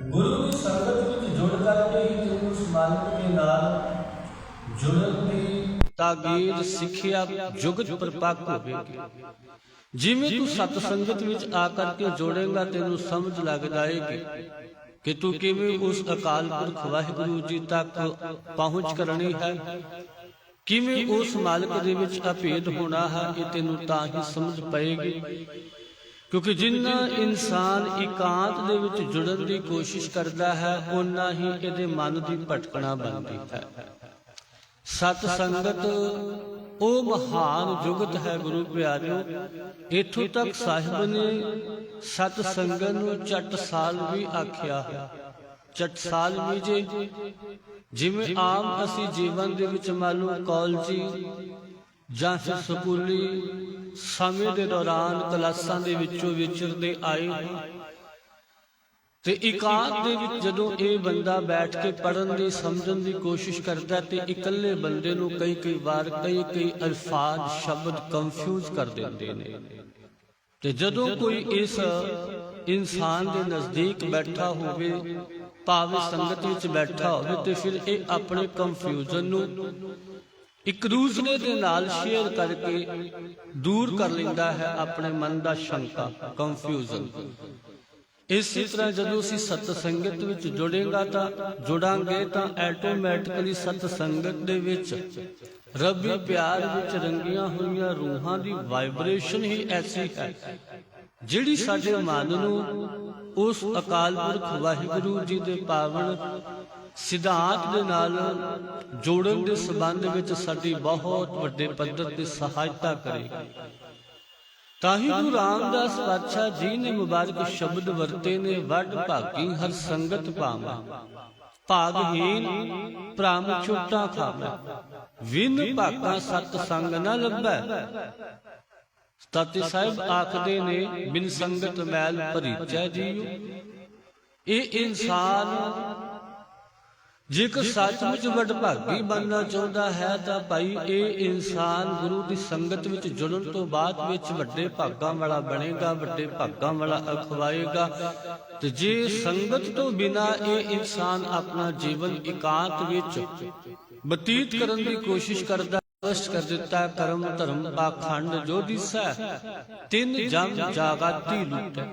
ਗੁਰੂ ਦੀ ਸੰਗਤ ਵਿੱਚ ਜੁੜ ਕਰਕੇ ਹੀ ਤੈਨੂੰ ਮਾਲਕ ਦੇ ਨਾਲ ਜੁੜਨ ਦੀ ਤਾਗੀਦ ਸਿੱਖਿਆ ਜੁਗਤ ਪਰਪੱਕ ਹੋਵੇਗੀ। ਜਿਵੇਂ ਤੂੰ ਸਤ ਸੰਗਤ ਵਿੱਚ ਆ ਕਰਕੇ ਜੋੜੇਗਾ, ਤੈਨੂੰ ਸਮਝ ਲੱਗ ਜਾਏਗੀ ਕਿ ਤੂੰ ਕਿਵੇਂ ਉਸ ਅਕਾਲ ਪੁਰਖ ਵਾਹਿਗੁਰੂ ਜੀ ਤੱਕ ਪਹੁੰਚ ਕਰਨੀ ਹੈ। ਕਿਵੇਂ ਉਸ ਮਾਲਕ ਦੇ ਵਿੱਚ ਅਭੇਦ ਹੋਣਾ ਹੈ, ਇਹ ਤੈਨੂੰ ਤਾਂ ਹੀ ਸਮਝ ਪਏਗੀ ਕਿਉਂਕਿ ਜਿੰਨਾ ਇਨਸਾਨ ਇਕਾਂਤ ਦੇ ਵਿੱਚ ਜੁੜਨ ਦੀ ਕੋਸ਼ਿਸ਼ ਕਰਦਾ ਹੈ ਉਨਾ ਹੀ ਇਹਦੇ ਮਨ ਦੀ ਭਟਕਣਾ ਬਣਦੀ ਹੈ। ਸਤ ਸੰਗਤ ਉਹ ਮਹਾਨ ਜੁਗਤ ਹੈ ਗੁਰੂ ਪਿਆਰਿਓ ਇਥੋਂ ਤੱਕ ਸਾਹਿਬ ਨੇ ਸਤ ਸੰਗਤ ਨੂੰ ਚਟ ਸਾਲ ਵੀ ਆਖਿਆ। ਹੈ ਚਟ ਸਾਲ ਵੀ ਜੇ। ਜਿਵੇਂ ਆਮ ਅਸੀਂ ਜੀਵਨ ਦੇ ਵਿੱਚ ਮਾਲੂਮ ਕਾਲਜੀ ਜਾਂ ਫਿਰ ਸਕੂਲੀ ਸਮੇਂ ਦੇ ਦੌਰਾਨ ਕਲਾਸਾਂ ਦੇ ਵਿੱਚੋਂ ਵਿਚਰਦੇ ਆਏ। ਤੇ ਇਕਾਂਤ ਦੇ ਵਿੱਚ ਜਦੋਂ ਇਹ ਬੰਦਾ ਬੈਠ ਕੇ ਪੜਨ ਦੀ, ਸਮਝਣ ਦੀ ਕੋਸ਼ਿਸ਼ ਕਰਦਾ ਤੇ ਇਕੱਲੇ ਬੰਦੇ ਨੂੰ ਕਈ ਕਈ ਵਾਰ ਕਈ ਕਈ ਅਲਫਾਜ਼, ਸ਼ਬਦ ਕੰਫਿਊਜ਼ ਕਰ ਦਿੰਦੇ ਨੇ। ਤੇ ਜਦੋਂ ਕੋਈ ਇਸ ਇਨਸਾਨ ਦੇ ਨਜ਼ਦੀਕ ਬੈਠਾ ਹੋਵੇ, ਭਾਵੇਂ ਸੰਗਤ ਵਿੱਚ ਬੈਠਾ ਹੋਵੇ, ਤੇ ਫਿਰ ਇਹ ਆਪਣੇ ਕੰਫਿਊਜ਼ਨ ਨੂੰ ਇੱਕ ਦੂਸਰੇ ਦੇ ਨਾਲ ਸ਼ੇਅਰ ਕਰਕੇ ਦੂਰ ਕਰ ਲੈਂਦਾ ਹੈ ਆਪਣੇ ਮਨ ਦਾ ਸ਼ੰਕਾ ਕੰਫਿਊਜ਼ਨ ਇਸੇ ਤਰ੍ਹਾਂ ਜਦੋਂ ਅਸੀਂ ਸਤ ਸੰਗਤ ਵਿੱਚ ਜੁੜੇਗਾ ਤਾਂ ਜੁੜਾਂਗੇ ਤਾਂ ਆਟੋਮੈਟਿਕਲੀ ਸਤ ਸੰਗਤ ਦੇ ਵਿੱਚ, ਰੱਬੀ ਪਿਆਰ ਵਿੱਚ ਰੰਗੀਆਂ ਹੋਈਆਂ ਰੂਹਾਂ ਦੀ ਵਾਈਬ੍ਰੇਸ਼ਨ ਹੀ ਐਸੀ ਹੈ। ਜਿਹੜੀ ਸਾਡੇ ਮਨ ਨੂੰ ਉਸ ਅਕਾਲ ਪੁਰਖ ਵਾਹਿਗੁਰੂ ਜੀ ਦੇ ਪਾਵਨ ਸਿਧਾਂਤ ਦੇ ਨਾਲ ਜੋੜਨ ਦੇ ਸੰਬੰਧ ਵਿੱਚ ਸਾਡੀ ਬਹੁਤ ਵੱਡੇ ਪੱਧਰ ਤੇ ਸਹਾਇਤਾ ਕਰੇਗੀ। ਤਾਂ ਹੀ ਗੁਰੂ ਰਾਮਦਾਸ ਪਾਤਸ਼ਾਹ ਜੀ ਨੇ ਮੁਬਾਰਕ ਸ਼ਬਦ ਵਰਤੇ ਨੇ, ਵੱਡ ਭਾਗੀ ਹਰ ਸੰਗਤ ਪਾਵਾਂ ਭਾਗਹੀਨ ਭ੍ਰਮ ਛੁੱਟਾ ਖਾਵੇ, ਵਿਨ ਭਾਗਾ ਸਤ ਸੰਗ ਨਾ ਲੱਭੈ। ਤਤੇ ਸਾਹਿਬ ਆਖਦੇ ਨੇ, ਬਿਨ ਸੰਗਤ ਮੈਲ ਭਰੀਚੈ ਜੀਉ। ਇਹ ਇਨਸਾਨ ਜੇਕਰ ਸੱਚਮੁੱਚ ਵਡਭਾਗੀ ਬਣਨਾ ਚਾਹੁੰਦਾ ਹੈ ਤਾਂ ਭਾਈ ਇਹ ਇਨਸਾਨ ਗੁਰੂ ਦੀ ਸੰਗਤ ਵਿੱਚ ਜੁੜਨ ਤੋਂ ਬਾਅਦ ਵਿੱਚ ਵੱਡੇ ਭਾਗਾਂ ਵਾਲਾ ਬਣੇਗਾ ਵੱਡੇ ਭਾਗਾਂ ਵਾਲਾ ਅਖਵਾਏਗਾ। ਤੇ ਜੇ ਸੰਗਤ ਤੋਂ ਬਿਨਾ ਇਹ ਇਨਸਾਨ ਆਪਣਾ ਜੀਵਨ ਇਕਾਂਤ ਵਿੱਚ ਬਤੀਤ ਕਰਨ ਦੀ ਕੋਸ਼ਿਸ਼ ਕਰਦਾ ਸਪਸ਼ਟ ਕਰ ਦਿੱਤਾ ਕਰਮ ਧਰਮ ਪਾਖੰਡ ਜੋ ਦਿਸੈ ਤਿੰਨ ਜਮ ਜਾਗਾਤੀ ਲੁੱਟੈ।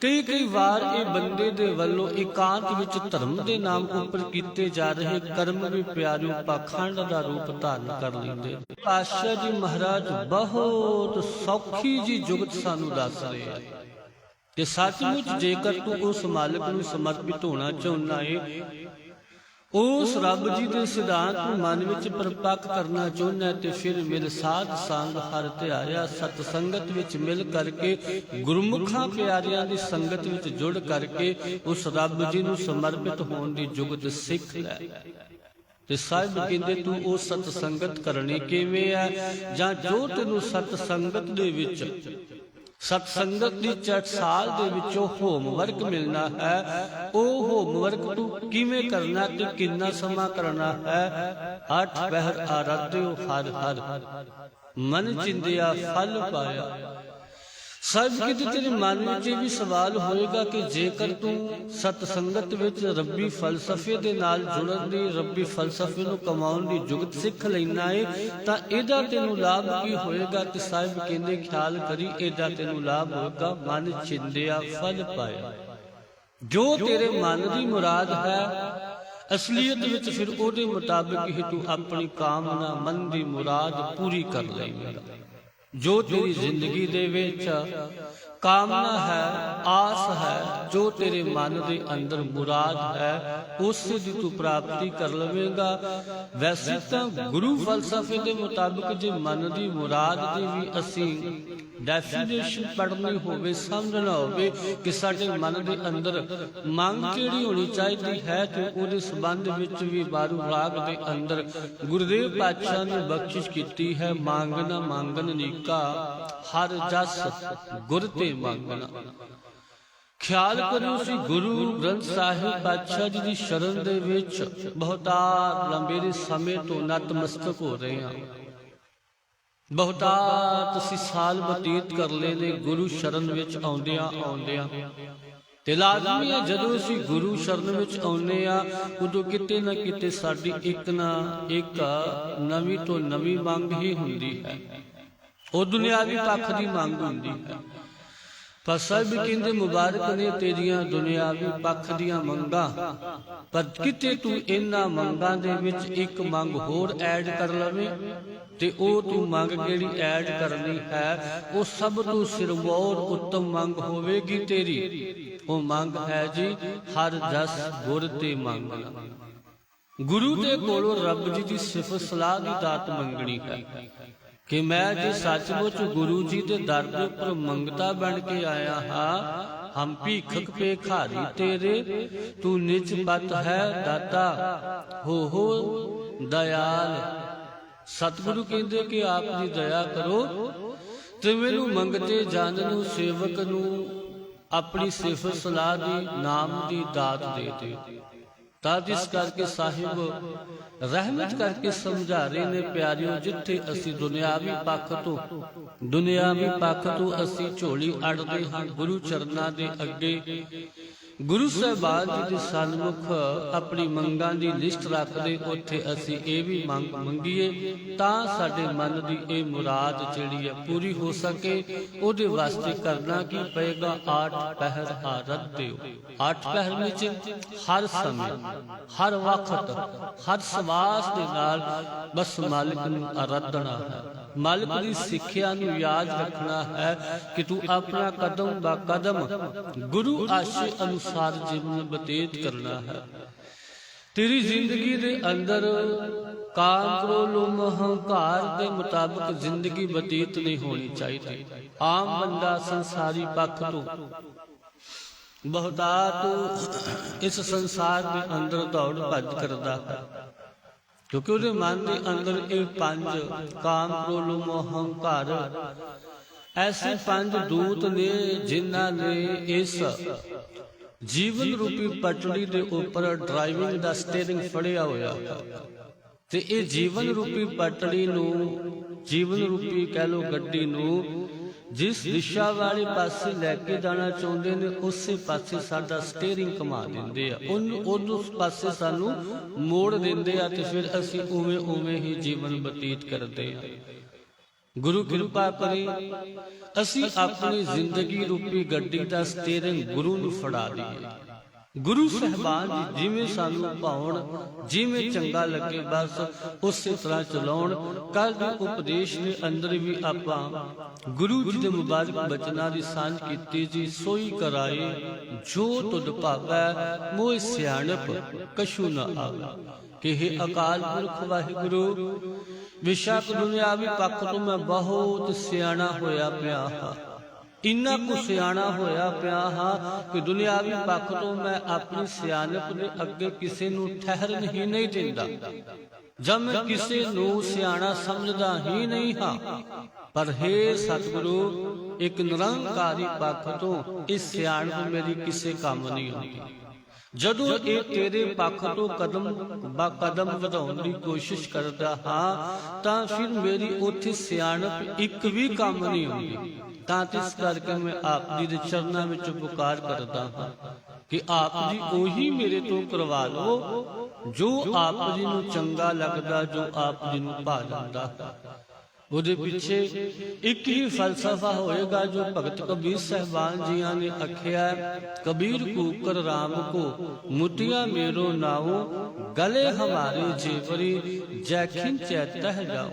ਕਈ ਕਈ ਵਾਰ ਇਹ ਬੰਦੇ ਦੇ ਵੱਲੋਂ ਇਕਾਂਤ ਵਿੱਚ ਧਰਮ ਦੇ ਨਾਮ ਉੱਪਰ ਕੀਤੇ ਜਾ ਰਹੇ ਕਰਮ ਵੀ ਪਿਆਰਿਓ ਪਾਖੰਡ ਦਾ ਰੂਪ ਧਾਰਨ ਕਰ ਲੈਂਦੇ। ਪਾਤਸ਼ਾਹ ਜੀ ਮਹਾਰਾਜ ਬਹੁਤ ਸੌਖੀ ਜੀ ਜੁਗਤ ਸਾਨੂੰ ਦੱਸ ਰਹੇ ਆ। ਕਿ ਸੱਚਮੁੱਚ ਜੇਕਰ ਤੂੰ ਉਸ ਮਾਲਕ ਨੂੰ ਸਮਰਪਿਤ ਹੋਣਾ ਚਾਹੁੰਦਾ ਏ ਉਸ ਰੱਬ ਜੀ ਦੇ ਸਿਧਾਂਤ ਨੂੰ ਮਨ ਵਿੱਚ ਪਰਪੱਕ ਕਰਨਾ ਚਾਹੁੰਦਾ ਤੇ ਫਿਰ ਮਿਲ ਸਾਧ ਸੰਗ ਹਰ ਧਿਆਇਆ ਸਤ ਸੰਗਤ ਵਿੱਚ ਮਿਲ ਕਰਕੇ ਗੁਰਮੁਖਾਂ ਪਿਆਰਿਆਂ ਦੀ ਸੰਗਤ ਵਿੱਚ ਜੁੜ ਕਰਕੇ ਉਸ ਰੱਬ ਜੀ ਨੂੰ ਸਮਰਪਿਤ ਹੋਣ ਦੀ ਜੁਗਤ ਸਿੱਖ ਲੈ। ਤੇ ਸਾਹਿਬ ਕਹਿੰਦੇ, ਤੂੰ ਉਹ ਸਤ ਸੰਗਤ ਕਰਨੀ ਕਿਵੇਂ ਹੈ ਜਾਂ ਜੋ ਤੈਨੂੰ ਸਤ ਸੰਗਤ ਦੇ ਵਿੱਚ ਸਤ ਸੰਗਤ ਦੀ ਚਟ ਸਾਲ ਦੇ ਵਿੱਚੋਂ ਹੋਮਵਰਕ ਮਿਲਣਾ ਹੈ। ਉਹ ਹੋਮਵਰਕ ਤੂੰ ਕਿਵੇਂ ਕਰਨਾ ਤੇ ਕਿੰਨਾ ਸਮਾਂ ਕਰਨਾ ਹੈ? ਅੱਠ ਪਹਿਰ ਆਰਾਧਿਓ, ਹਰ ਹਰ। ਮਨ ਚਿੰਦਿਆ, ਫਲ ਪਾਇਆ। ਸਭ ਕਿਤੇ ਤੇਰੇ ਮਨ ਵਿੱਚ ਇਹ ਵੀ ਸਵਾਲ ਹੋਏਗਾ ਕਿ ਜੇਕਰ ਤੂੰ ਸਤ ਸੰਗਤ ਵਿੱਚ ਰੱਬੀ ਫਲਸਫੇ ਦੇ ਨਾਲ ਜੁੜਨ ਦੀ, ਰੱਬੀ ਫਲਸਫੇ ਨੂੰ ਕਮਾਉਣ ਦੀ ਜੁਗਤ ਸਿੱਖ ਲੈਣਾ ਏ, ਤਾਂ ਇਹਦਾ ਤੈਨੂੰ ਲਾਭ ਕੀ ਹੋਏਗਾ ਤੇ ਸਾਹਿਬ ਕਹਿੰਦੇ, ਖਿਆਲ ਕਰੀ, ਇਹਦਾ ਤੈਨੂੰ ਲਾਭ ਹੋਏਗਾ, ਮਨ ਚਿੰਦਿਆ ਫਲ ਪਾਇਆ। ਜੋ ਤੇਰੇ ਮਨ ਦੀ ਮੁਰਾਦ ਹੈ, ਅਸਲੀਅਤ ਵਿੱਚ ਫਿਰ ਉਹਦੇ ਮੁਤਾਬਿਕ ਹੀ ਤੂੰ ਆਪਣੀ ਕਾਮਨਾ, ਮਨ ਦੀ ਮੁਰਾਦ ਪੂਰੀ ਕਰ ਲਏਂਗਾ ਜੋ ਤੇਰੀ ਜ਼ਿੰਦਗੀ ਦੇ ਵਿੱਚ ਕਾਮਨਾ ਹੈ, ਆਸ ਹੈ, ਜੋ ਤੇਰੇ ਮਨ ਦੇ ਅੰਦਰ ਮੁਰਾਦ ਹੈ, ਉਸ ਦੀ ਤੂੰ ਪ੍ਰਾਪਤੀ ਕਰ ਲਵੇਂਗਾ। ਵੈਸੇ ਤਾਂ ਗੁਰੂ ਫਲਸਫੇ ਦੇ ਮੁਤਾਬਿਕ ਜੇ ਮਨ ਦੀ ਮੁਰਾਦ ਦੀ ਵੀ ਅਸੀਂ ਡੈਫੀਨੇਸ਼ਨ ਪੜ੍ਹਨੀ ਹੋਵੇ ਸਮਝਣਾ ਹੋਵੇ ਕਿ ਸਾਡੇ ਮਨ ਦੇ ਅੰਦਰ ਮੰਗ ਕਿਹੜੀ ਹੋਣੀ ਚਾਹੀਦੀ ਹੈ ਤੇ ਉਹਦੇ ਸੰਬੰਧ ਵਿੱਚ ਵੀ ਬਾਰੂ ਰਾਗ ਦੇ ਅੰਦਰ ਗੁਰਦੇਵ ਪਾਤਸ਼ਾਹ ਨੇ ਬਖਸ਼ਿਸ਼ ਕੀਤੀ ਹੈ, ਮੰਗਣਾ ਮੰਗਨ ਨੀਕਾ, ਹਰ ਜਸ ਗੁਰ ਤੇ ਮੰਗਣਾ। ਖਿਆਲ ਕਰੋ ਸੀ ਗੁਰੂ ਗ੍ਰੰਥ ਸਾਹਿਬ ਪਾਤਸ਼ਾਹ ਜੀ ਦੀ ਸ਼ਰਨ ਦੇ ਵਿੱਚ, ਬਹੁਤਾ ਲੰਬੇ ਦੇ ਸਮੇਂ ਤੋਂ ਨਤਮਸਤਕ ਹੋ ਰਹੇ ਹਾਂ। ਬਹੁਤਾ ਤੁਸੀਂ ਸਾਲ ਬਤੀਤ ਕਰ ਲਏ ਨੇ ਗੁਰੂ ਸ਼ਰਨ ਵਿੱਚ ਆਉਂਦਿਆਂ ਆਉਂਦਿਆਂ। ਤੇ ਲਾਜ਼ਮੀ ਹੈ ਜਦੋਂ ਅਸੀਂ ਗੁਰੂ ਸ਼ਰਨ ਵਿੱਚ ਆਉਨੇ ਆ, ਉਦੋਂ ਕਿਤੇ ਨਾ ਕਿਤੇ ਸਾਡੀ ਇੱਕ ਨਾ ਇੱਕ ਨਵੀਂ ਤੋਂ ਨਵੀਂ ਮੰਗ ਹੀ ਹੁੰਦੀ ਹੈ। ਉਹ ਦੁਨਿਆਵੀ ਪੱਖ ਦੀ ਮੰਗ ਹੁੰਦੀ ਹੈ। ਪਰ ਸਭ ਕਹਿੰਦੇ, ਮੁਬਾਰਕ ਨੇ ਤੇਰੀਆਂ ਦੁਨਿਆਵੀ ਪੱਖ ਦੀਆਂ ਮੰਗਾਂ। ਪਰ ਕਿਤੇ ਤੂੰ ਇਹਨਾਂ ਮੰਗਾਂ ਦੇ ਵਿੱਚ ਇੱਕ ਮੰਗ ਹੋਰ ਐਡ ਕਰ ਲਵੇਂ ਤੇ ਉਹ ਤੂੰ ਮੰਗ ਜਿਹੜੀ ਐਡ ਕਰਨੀ ਹੈ? ਉਹ ਸਭ ਤੋਂ ਸਿਰਮੌਰ ਉੱਤਮ ਮੰਗ ਹੋਵੇਗੀ ਤੇਰੀ। ਉਹ ਮੰਗ ਹੈ ਜੀ, ਹਰ ਦਸ ਗੁਰ ਤੇ ਮੰਗਣਾ ਗੁਰੂ ਦੇ ਕੋਲੋਂ ਰੱਬ ਜੀ ਦੀ ਸਿਫਤ ਸਲਾਹ ਦੀ ਦਾਤ ਮੰਗਣੀ ਹੈ। ਕਿ ਮੈਂ ਜੇ ਸੱਚਮੁੱਚ ਗੁਰੂ ਜੀ ਦੇ ਦਰ ਦੇ ਉੱਪਰ ਮੰਗਤਾ ਬਣ ਕੇ ਆਇਆ ਹਾਂ, ਹਮ ਭੀਖਕ ਭੇਖਾਰੀ ਤੇਰੇ, ਤੂੰ ਨਿਜ ਪਤ ਹੈ ਦਾਤਾ, ਹੋ ਹੋ ਦਇਆਲ। ਸਤਿਗੁਰੂ ਕਹਿੰਦੇ ਕਿ ਆਪ ਜੀ ਦਇਆ ਕਰੋ ਤੇ ਮੈਨੂੰ ਮੰਗਤੇ ਜਨ ਨੂੰ, ਸੇਵਕ ਨੂੰ ਆਪਣੀ ਸਿਫਤ ਸਲਾਹ ਦੀ, ਨਾਮ ਦੀ ਦਾਤ ਦੇ ਦੇ। ਤਾਂ ਜਿਸ ਕਰਕੇ ਸਾਹਿਬ, ਰਹਿਮਤ ਕਰਕੇ ਸਮਝਾ ਰਹੇ ਨੇ ਪਿਆਰਿਓ, ਜਿੱਥੇ ਅਸੀਂ ਦੁਨਿਆਵੀ ਪੱਖ ਤੋਂ ਦੁਨਿਆਵੀ ਪੱਖ ਤੋਂ ਅਸੀਂ ਝੋਲੀ ਅੜਦੇ ਹਾਂ, ਗੁਰੂ ਚਰਨਾਂ ਦੇ ਅੱਗੇ ਗੁਰੂ ਸਾਹਿਬਾਨ ਜੀ ਦੇ ਸਨਮੁਖ ਆਪਣੀ ਮੰਗਾਂ ਦੀ ਲਿਸਟ ਰੱਖਦੇ ਉੱਥੇ ਅਸੀਂ ਇਹ ਵੀ ਮੰਗ ਮੰਗੀਏ, ਤਾਂ ਸਾਡੇ ਮਨ ਦੀ ਇਹ ਮੁਰਾਦ ਜਿਹੜੀ ਹੈ ਪੂਰੀ ਹੋ ਸਕੇ, ਉਹਦੇ ਵਾਸਤੇ ਕਰਨਾ ਕੀ ਪਏਗਾ? ਆਠ ਪਹਿਰ ਆਰਤ ਦਿਓ। ਆਠ ਪਹਿਰ ਵਿੱਚ ਹਰ ਸਮੇਂ, ਹਰ ਵਕਤ, ਹਰ ਸਵਾਸ ਦੇ ਨਾਲ ਬਸ ਮਾਲਕ ਨੂੰ ਆਰਾਧਨਾ ਹੈ। ਮਾਲਕ ਦੀ ਸਿੱਖਿਆ ਨੂੰ ਯਾਦ ਰੱਖਣਾ ਹੈ ਕਿ ਤੂੰ ਆਪਣਾ ਕਦਮ ਬਾ ਕਦਮ ਗੁਰੂ ਆਸ਼ੇ ਅਨੁਸਾਰ ਜੀਵਨ ਬਤੀਤ ਕਰਨਾ ਹੈ। ਤੇਰੀ ਜ਼ਿੰਦਗੀ ਦੇ ਅੰਦਰ ਕਾਮ ਕ੍ਰੋਧ ਹੰਕਾਰ ਦੇ ਮੁਤਾਬਕ ਜ਼ਿੰਦਗੀ ਬਤੀਤ ਨਹੀਂ ਹੋਣੀ ਚਾਹੀਦੀ। ਆਮ ਬੰਦਾ ਸੰਸਾਰੀ ਪੱਖ ਤੋਂ ਬਹੁਤਾਤ ਇਸ ਸੰਸਾਰ ਦੇ ਅੰਦਰ ਦੌੜ ਭੱਜ ਕਰਦਾ ਹੈ। ਕਿਉਂਕਿ ਉਹਦੇ ਮਨ ਦੇ ਅੰਦਰ ਇਹ ਪੰਜ ਕਾਮ ਕ੍ਰੋਧ ਮੋਹ ਹੰਕਾਰ ਐਸੇ ਪੰਜ ਦੂਤ ਨੇ ਜਿਨ੍ਹਾਂ ਨੇ ਇਸ ਜੀਵਨ ਰੂਪੀ ਪਟੜੀ ਦੇ ਉੱਪਰ ਡਰਾਈਵਿੰਗ ਦਾ ਸਟੀਅਰਿੰਗ ਫੜਿਆ ਹੋਇਆ। ਤੇ ਇਹ ਜੀਵਨ ਰੂਪੀ ਪਟੜੀ ਨੂੰ, ਜੀਵਨ ਰੂਪੀ ਕਹਿ ਲੋ ਗੱਡੀ ਨੂੰ ਜਿਸ ਦਿਸ਼ਾ ਵਾਲੇ ਪਾਸੇ ਲੈ ਕੇ ਜਾਣਾ ਚਾਹੁੰਦੇ ਨੇ, ਉਸੇ ਪਾਸੇ ਸਾਡਾ ਸਟੀਅਰਿੰਗ ਘੁਮਾ ਦਿੰਦੇ ਆ। ਉਹਨੂੰ ਉਹਨੂੰ ਪਾਸੇ ਸਾਨੂੰ ਮੋੜ ਦਿੰਦੇ ਆ ਤੇ ਫਿਰ ਅਸੀਂ ਉਵੇਂ ਉਵੇਂ ਹੀ ਜੀਵਨ ਬਤੀਤ ਕਰਦੇ ਆ। ਗੁਰੂ ਕਿਰਪਾ ਕਰੇ, ਅਸੀਂ ਆਪਣੀ ਜ਼ਿੰਦਗੀ ਰੂਪੀ ਗੱਡੀ ਦਾ ਸਟੀਅਰਿੰਗ ਗੁਰੂ ਨੂੰ ਫੜਾ ਦਈਏ। ਗੁਰੂ ਸਾਹਿਬਾਨ ਜੀ ਜਿਵੇਂ ਸਾਨੂੰ ਭਾਉਣ, ਜਿਵੇਂ ਚੰਗਾ ਲੱਗੇ ਬਸ, ਉਸੇ ਤਰ੍ਹਾਂ ਚਲਾਉਣ। ਕੱਲ ਦੇ ਉਪਦੇਸ਼ ਦੇ ਅੰਦਰ ਵੀ ਆਪਾਂ ਗੁਰੂ ਜੀ ਦੇ ਮੁਬਾਰਕ ਬਚਨਾਂ ਦੀ ਸਾਂਝ ਕੀਤੀ ਜੀ, ਸੋਈ ਕਰਾਏ, ਜੋ ਤੁਧ ਭਾਵੈ, ਮੋਹ ਸਿਆਣਪ, ਕਛੂ ਨ ਆਵੇ। ਕਿ ਅਕਾਲ ਪੁਰਖ ਵਾਹਿਗੁਰੂ ਵਿਸ਼ਾਕ ਦੁਨਿਆਵੀ ਪੱਖ ਤੋਂ ਮੈਂ ਬਹੁਤ ਸਿਆਣਾ ਹੋਇਆ ਪਿਆ ਹਾਂ। ਇੰਨਾ ਕੁ ਸਿਆਣਾ ਹੋਇਆ ਪਿਆ ਹਾਂ ਕਿ ਦੁਨਿਆਵੀ ਪੱਖ ਤੋਂ ਮੈਂ ਆਪਣੀ ਸਿਆਣਪ ਦੇ ਅੱਗੇ ਕਿਸੇ ਨੂੰ ਠਹਿਰਨ ਹੀ ਨਹੀਂ ਦਿੰਦਾ। ਜਦ ਮੈਂ ਕਿਸੇ ਨੂੰ ਸਿਆਣਾ ਸਮਝਦਾ ਹੀ ਨਹੀਂ ਹਾਂ। ਪਰ ਹੈ ਸਤਿਗੁਰੂ, ਇੱਕ ਨਿਰੰਕਾਰੀ ਪੱਖ ਤੋਂ ਇਸ ਸਿਆਣਪ ਮੇਰੀ ਕਿਸੇ ਕੰਮ ਨਹੀਂ ਆਉਂਦੀ ਜਦੋਂ ਇਹ ਤੇਰੇ ਪੱਖ ਤੋਂ ਕਦਮ ਬਾ ਕਦਮ ਵਧਾਉਣ ਦੀ ਕੋਸ਼ਿਸ਼ ਕਰਦਾ ਹਾਂ, ਤਾਂ ਫਿਰ ਮੇਰੀ ਉੱਥੇ ਸਿਆਣਪ ਇੱਕ ਵੀ ਕੰਮ ਨਹੀਂ ਆਉਂਦੀ ਤਾਂ ਇਸ ਕਰਕੇ ਮੈਂ ਆਪ ਜੀ ਦੇ ਚਰਨਾਂ ਵਿੱਚ ਪੁਕਾਰ ਕਰਦਾ ਹਾਂ ਕਿ ਆਪ ਜੀ ਉਹੀ ਮੇਰੇ ਤੋਂ ਕਰਵਾ ਲਓ ਜੋ ਆਪ ਜੀ ਨੂੰ ਚੰਗਾ ਲੱਗਦਾ, ਜੋ ਆਪ ਜੀ ਨੂੰ ਭਾ ਜਾਂਦਾ ਉਹਦੇ ਪਿੱਛੇ ਇੱਕ ਹੀ ਫਲਸਫਾ ਹੋਏਗਾ ਜੋ ਭਗਤ ਕਬੀਰ ਸਹਿਬਾਨ ਜੀਆਂ ਨੇ ਆਖਿਆ, ਕਬੀਰ ਕੂਕਰ RAM ਕੋ, ਮੁਟਿਆ ਮੇਰੋ ਨਾਉ, ਗਲੇ ਹਮਾਰੇ ਜੀਵਰੀ ਜੈਖਿਨ ਚੈਤਹ ਜਾਓ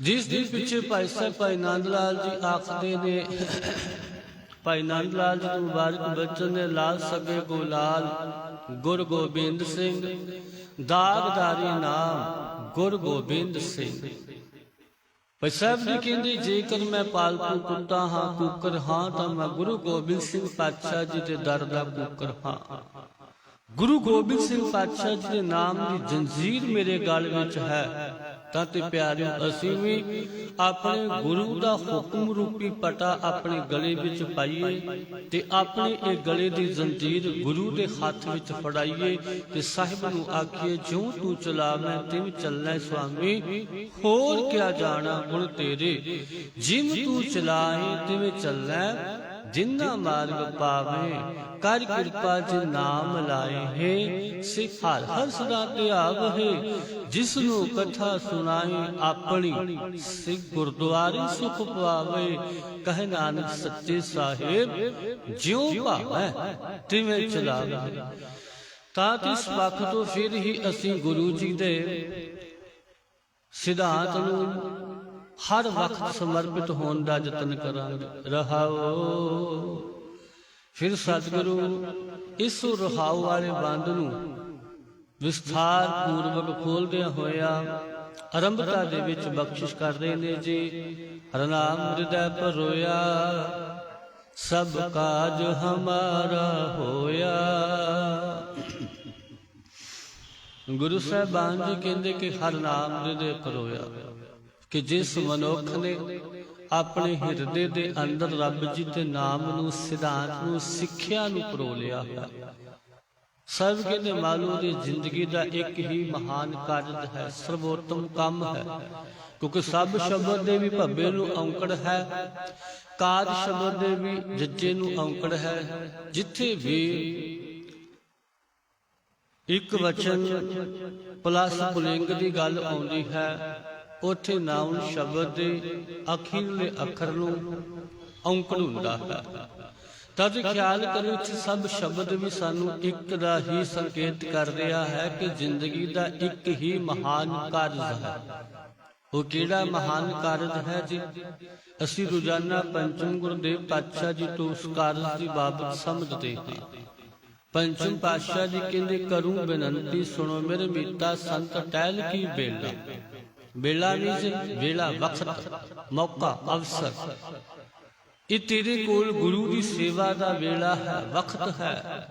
ਜਿਸ ਦੇ ਪਿੱਛੇ ਭਾਈ ਸਾਹਿਬ, ਭਾਈ ਨੰਦ ਲਾਲ ਜੀ ਆਖਦੇ ਨੇ, ਭਾਈ ਨੰਦ ਲਾਲ ਜੀ ਮੁਬਾਰਕ ਬਚਨ ਨੇ ਲਾਲ ਸਕੇ ਗੁਲਾਲ ਗੁਰ ਗੋਬਿੰਦ ਸਿੰਘ, ਦਾਗਦਾਰੀ ਨਾਮ, ਗੁਰ ਗੋਬਿੰਦ ਸਿੰਘ। ਭਾਈ ਸਾਹਿਬ ਜੀ ਕਹਿੰਦੇ, ਜੇਕਰ ਮੈਂ ਪਾਲਤੂ ਕੁੱਤਾ ਹਾਂ, ਕੁੱਕਰ ਹਾਂ, ਤਾਂ ਮੈਂ ਗੁਰੂ ਗੋਬਿੰਦ ਸਿੰਘ ਪਾਤਸ਼ਾਹ ਜੀ ਦੇ ਦਰ ਦਾ ਕੁੱਕਰ ਹਾਂ। ਗੁਰੂ ਗੋਬਿੰਦ ਸਿੰਘ ਪਾਤਸ਼ਾਹ ਜੀ ਦੇ ਨਾਮ ਦੀ ਜੰਜੀਰ ਮੇਰੇ ਗਲ ਵਿੱਚ ਹੈ। ਤਾਂ ਤੇ ਪਿਆਰਿਓ, ਅਸੀਂ ਵੀ ਆਪਣੇ ਗੁਰੂ ਦਾ ਹੁਕਮ ਰੂਪੀ ਪਟਾ ਆਪਣੇ ਗਲੇ ਵਿੱਚ ਪਾਈਏ ਤੇ ਆਪਣੇ ਇਹ ਗਲੇ ਦੀ ਜੰਜੀਰ ਗੁਰੂ ਦੇ ਹੱਥ ਵਿੱਚ ਫੜਾਈਏ ਤੇ ਸਾਹਿਬ ਨੂੰ ਆਖੀਏ, ਜਿਉ ਤੂੰ ਚਲਾਵੇਂ ਤਿਵ ਚੱਲੈ ਸੁਆਮੀ, ਹੋਰ ਕਿਆ ਜਾਣਾ ਗੁਣ ਤੇਰੇ? ਜਿਮ ਤੂੰ ਚਲਾਏ, ਤਿਵੇਂ ਚੱਲੈ ਜਿਨ੍ਹਾਂ ਮਾਰਗ ਪਾਵੇ ਕਰ ਕਿਰਪਾ ਜਿ ਨਾਮ ਲਾਏ ਹੈ ਸੇ ਹਰ ਹਰ ਸਦਾ ਧਿਆਵ ਹੈ, ਜਿਸ ਨੂੰ ਕਥਾ ਸੁਣਾਈ ਆਪਣੀ ਸਿੱਖ ਗੁਰਦੁਆਰੇ ਸੁਖ ਪਾਵੇ। ਕਹੇ ਨਾਨਕ ਸੱਚੇ ਸਾਹਿਬ, ਜਿਉ ਭਾਵੈ ਤਿਵੇਂ ਚਲਾਵੇ। ਤਾਂ ਇਸ ਪੱਖ ਤੋਂ ਫਿਰ ਹੀ ਅਸੀਂ ਗੁਰੂ ਜੀ ਦੇ ਸਿਧਾਂਤ ਨੂੰ ਹਰ ਵਕਤ ਸਮਰਪਿਤ ਹੋਣ ਦਾ ਯਤਨ ਕਰਾਂਗੇ। ਰਹਾਓ। ਫਿਰ ਸਤਿਗੁਰੂ, ਇਸ ਰਹਾਉ ਵਾਲੇ ਬੰਦ ਨੂੰ ਵਿਸਥਾਰ ਪੂਰਵਕ ਖੋਲਦਿਆਂ ਹੋਇਆ ਆਰੰਭਤਾ ਦੇ ਵਿੱਚ ਬਖਸ਼ਿਸ਼ ਕਰ ਰਹੇ ਨੇ ਜੀ। ਹਰਨਾਮ ਹਿਰਦੈ ਪਰ ਸਭ ਕਾਜ ਹਮਾਰਾ ਹੋਇਆ। ਗੁਰੂ ਸਾਹਿਬਾਨ ਜੀ ਕਹਿੰਦੇ ਕਿ ਹਰਨਾਮ ਨਾਮ ਹਿਰਦੇ ਪਰੋਇਆ ਕਿ ਜਿਸ ਮਨੁੱਖ ਨੇ ਆਪਣੇ ਹਿਰਦੇ ਦੇ ਅੰਦਰ ਰੱਬ ਜੀ ਦੇ ਨਾਮ ਨੂੰ, ਸਿਧਾਂਤ ਨੂੰ, ਸਿੱਖਿਆ ਨੂੰ ਪਰੋ ਲਿਆ ਹੈ ਸਭ ਕਹਿੰਦੇ ਮਾਲੂਮ ਦੀ ਜ਼ਿੰਦਗੀ ਦਾ ਇੱਕ ਹੀ ਮਹਾਨ ਕਾਰਜ ਹੈ, ਸਰਵੋਤਮ ਕੰਮ ਹੈ। ਕਿਉਂਕਿ ਸਭ ਸ਼ਬਦ ਦੇ ਵੀ ਭੱਬੇ ਨੂੰ ਔਂਕੜ ਹੈ, ਕਾਦ ਸ਼ਬਦ ਦੇ ਵੀ ਜੱਜੇ ਨੂੰ ਔਂਕੜ ਹੈ। ਜਿੱਥੇ ਵੀ ਇੱਕ ਵਚਨ ਪਲੱਸ ਪੁਲਿੰਗ ਦੀ ਗੱਲ ਆਉਂਦੀ ਹੈ ਉੱਥੇ ਨਾਉਨ ਸ਼ਬਦ ਦੇ ਅਖੀਰਲੇ ਅੱਖਰ ਨੂੰ ਔਂਕੜ ਹੁੰਦਾ ਹੈ। ਤਦ ਖਿਆਲ ਕਰੋ ਕਿ ਸਭ ਸ਼ਬਦ ਵੀ ਸਾਨੂੰ ਇੱਕ ਦਾ ਹੀ ਸੰਕੇਤ ਕਰ ਰਿਹਾ ਹੈ ਕਿ ਜ਼ਿੰਦਗੀ ਦਾ ਇੱਕ ਹੀ ਮਹਾਨ ਕਾਰਜ ਹੈ। ਉਹ ਕਿਹੜਾ ਮਹਾਨ ਕਾਰਜ ਹੈ ਜੀ? ਅਸੀਂ ਰੋਜ਼ਾਨਾ ਪੰਚਮ ਗੁਰਦੇਵ ਪਾਤਸ਼ਾਹ ਜੀ ਤੋਂ ਉਸ ਕਾਰਜ ਦੀ ਬਾਬਤ ਸਮਝਦੇ ਹਾਂ। ਪੰਚਮ ਪਾਤਸ਼ਾਹ ਜੀ ਕਹਿੰਦੇ, ਕਰੂੰ ਬੇਨਤੀ ਸੁਣੋ ਮੇਰੇ ਮੀਤਾ, ਸੰਤ ਟਹਿਲ ਕੀ ਬੇਲਾ? ਬੇਲਾ ਨਹੀਂ ਵੇਲਾ ਵਕਤ ਮੌਕਾ ਅਵਸਰ ਇਹ ਤੇਰੇ ਕੋਲ ਗੁਰੂ ਦੀ ਸੇਵਾ ਦਾ ਵੇਲਾ ਹੈ ਵਕਤ ਹੈ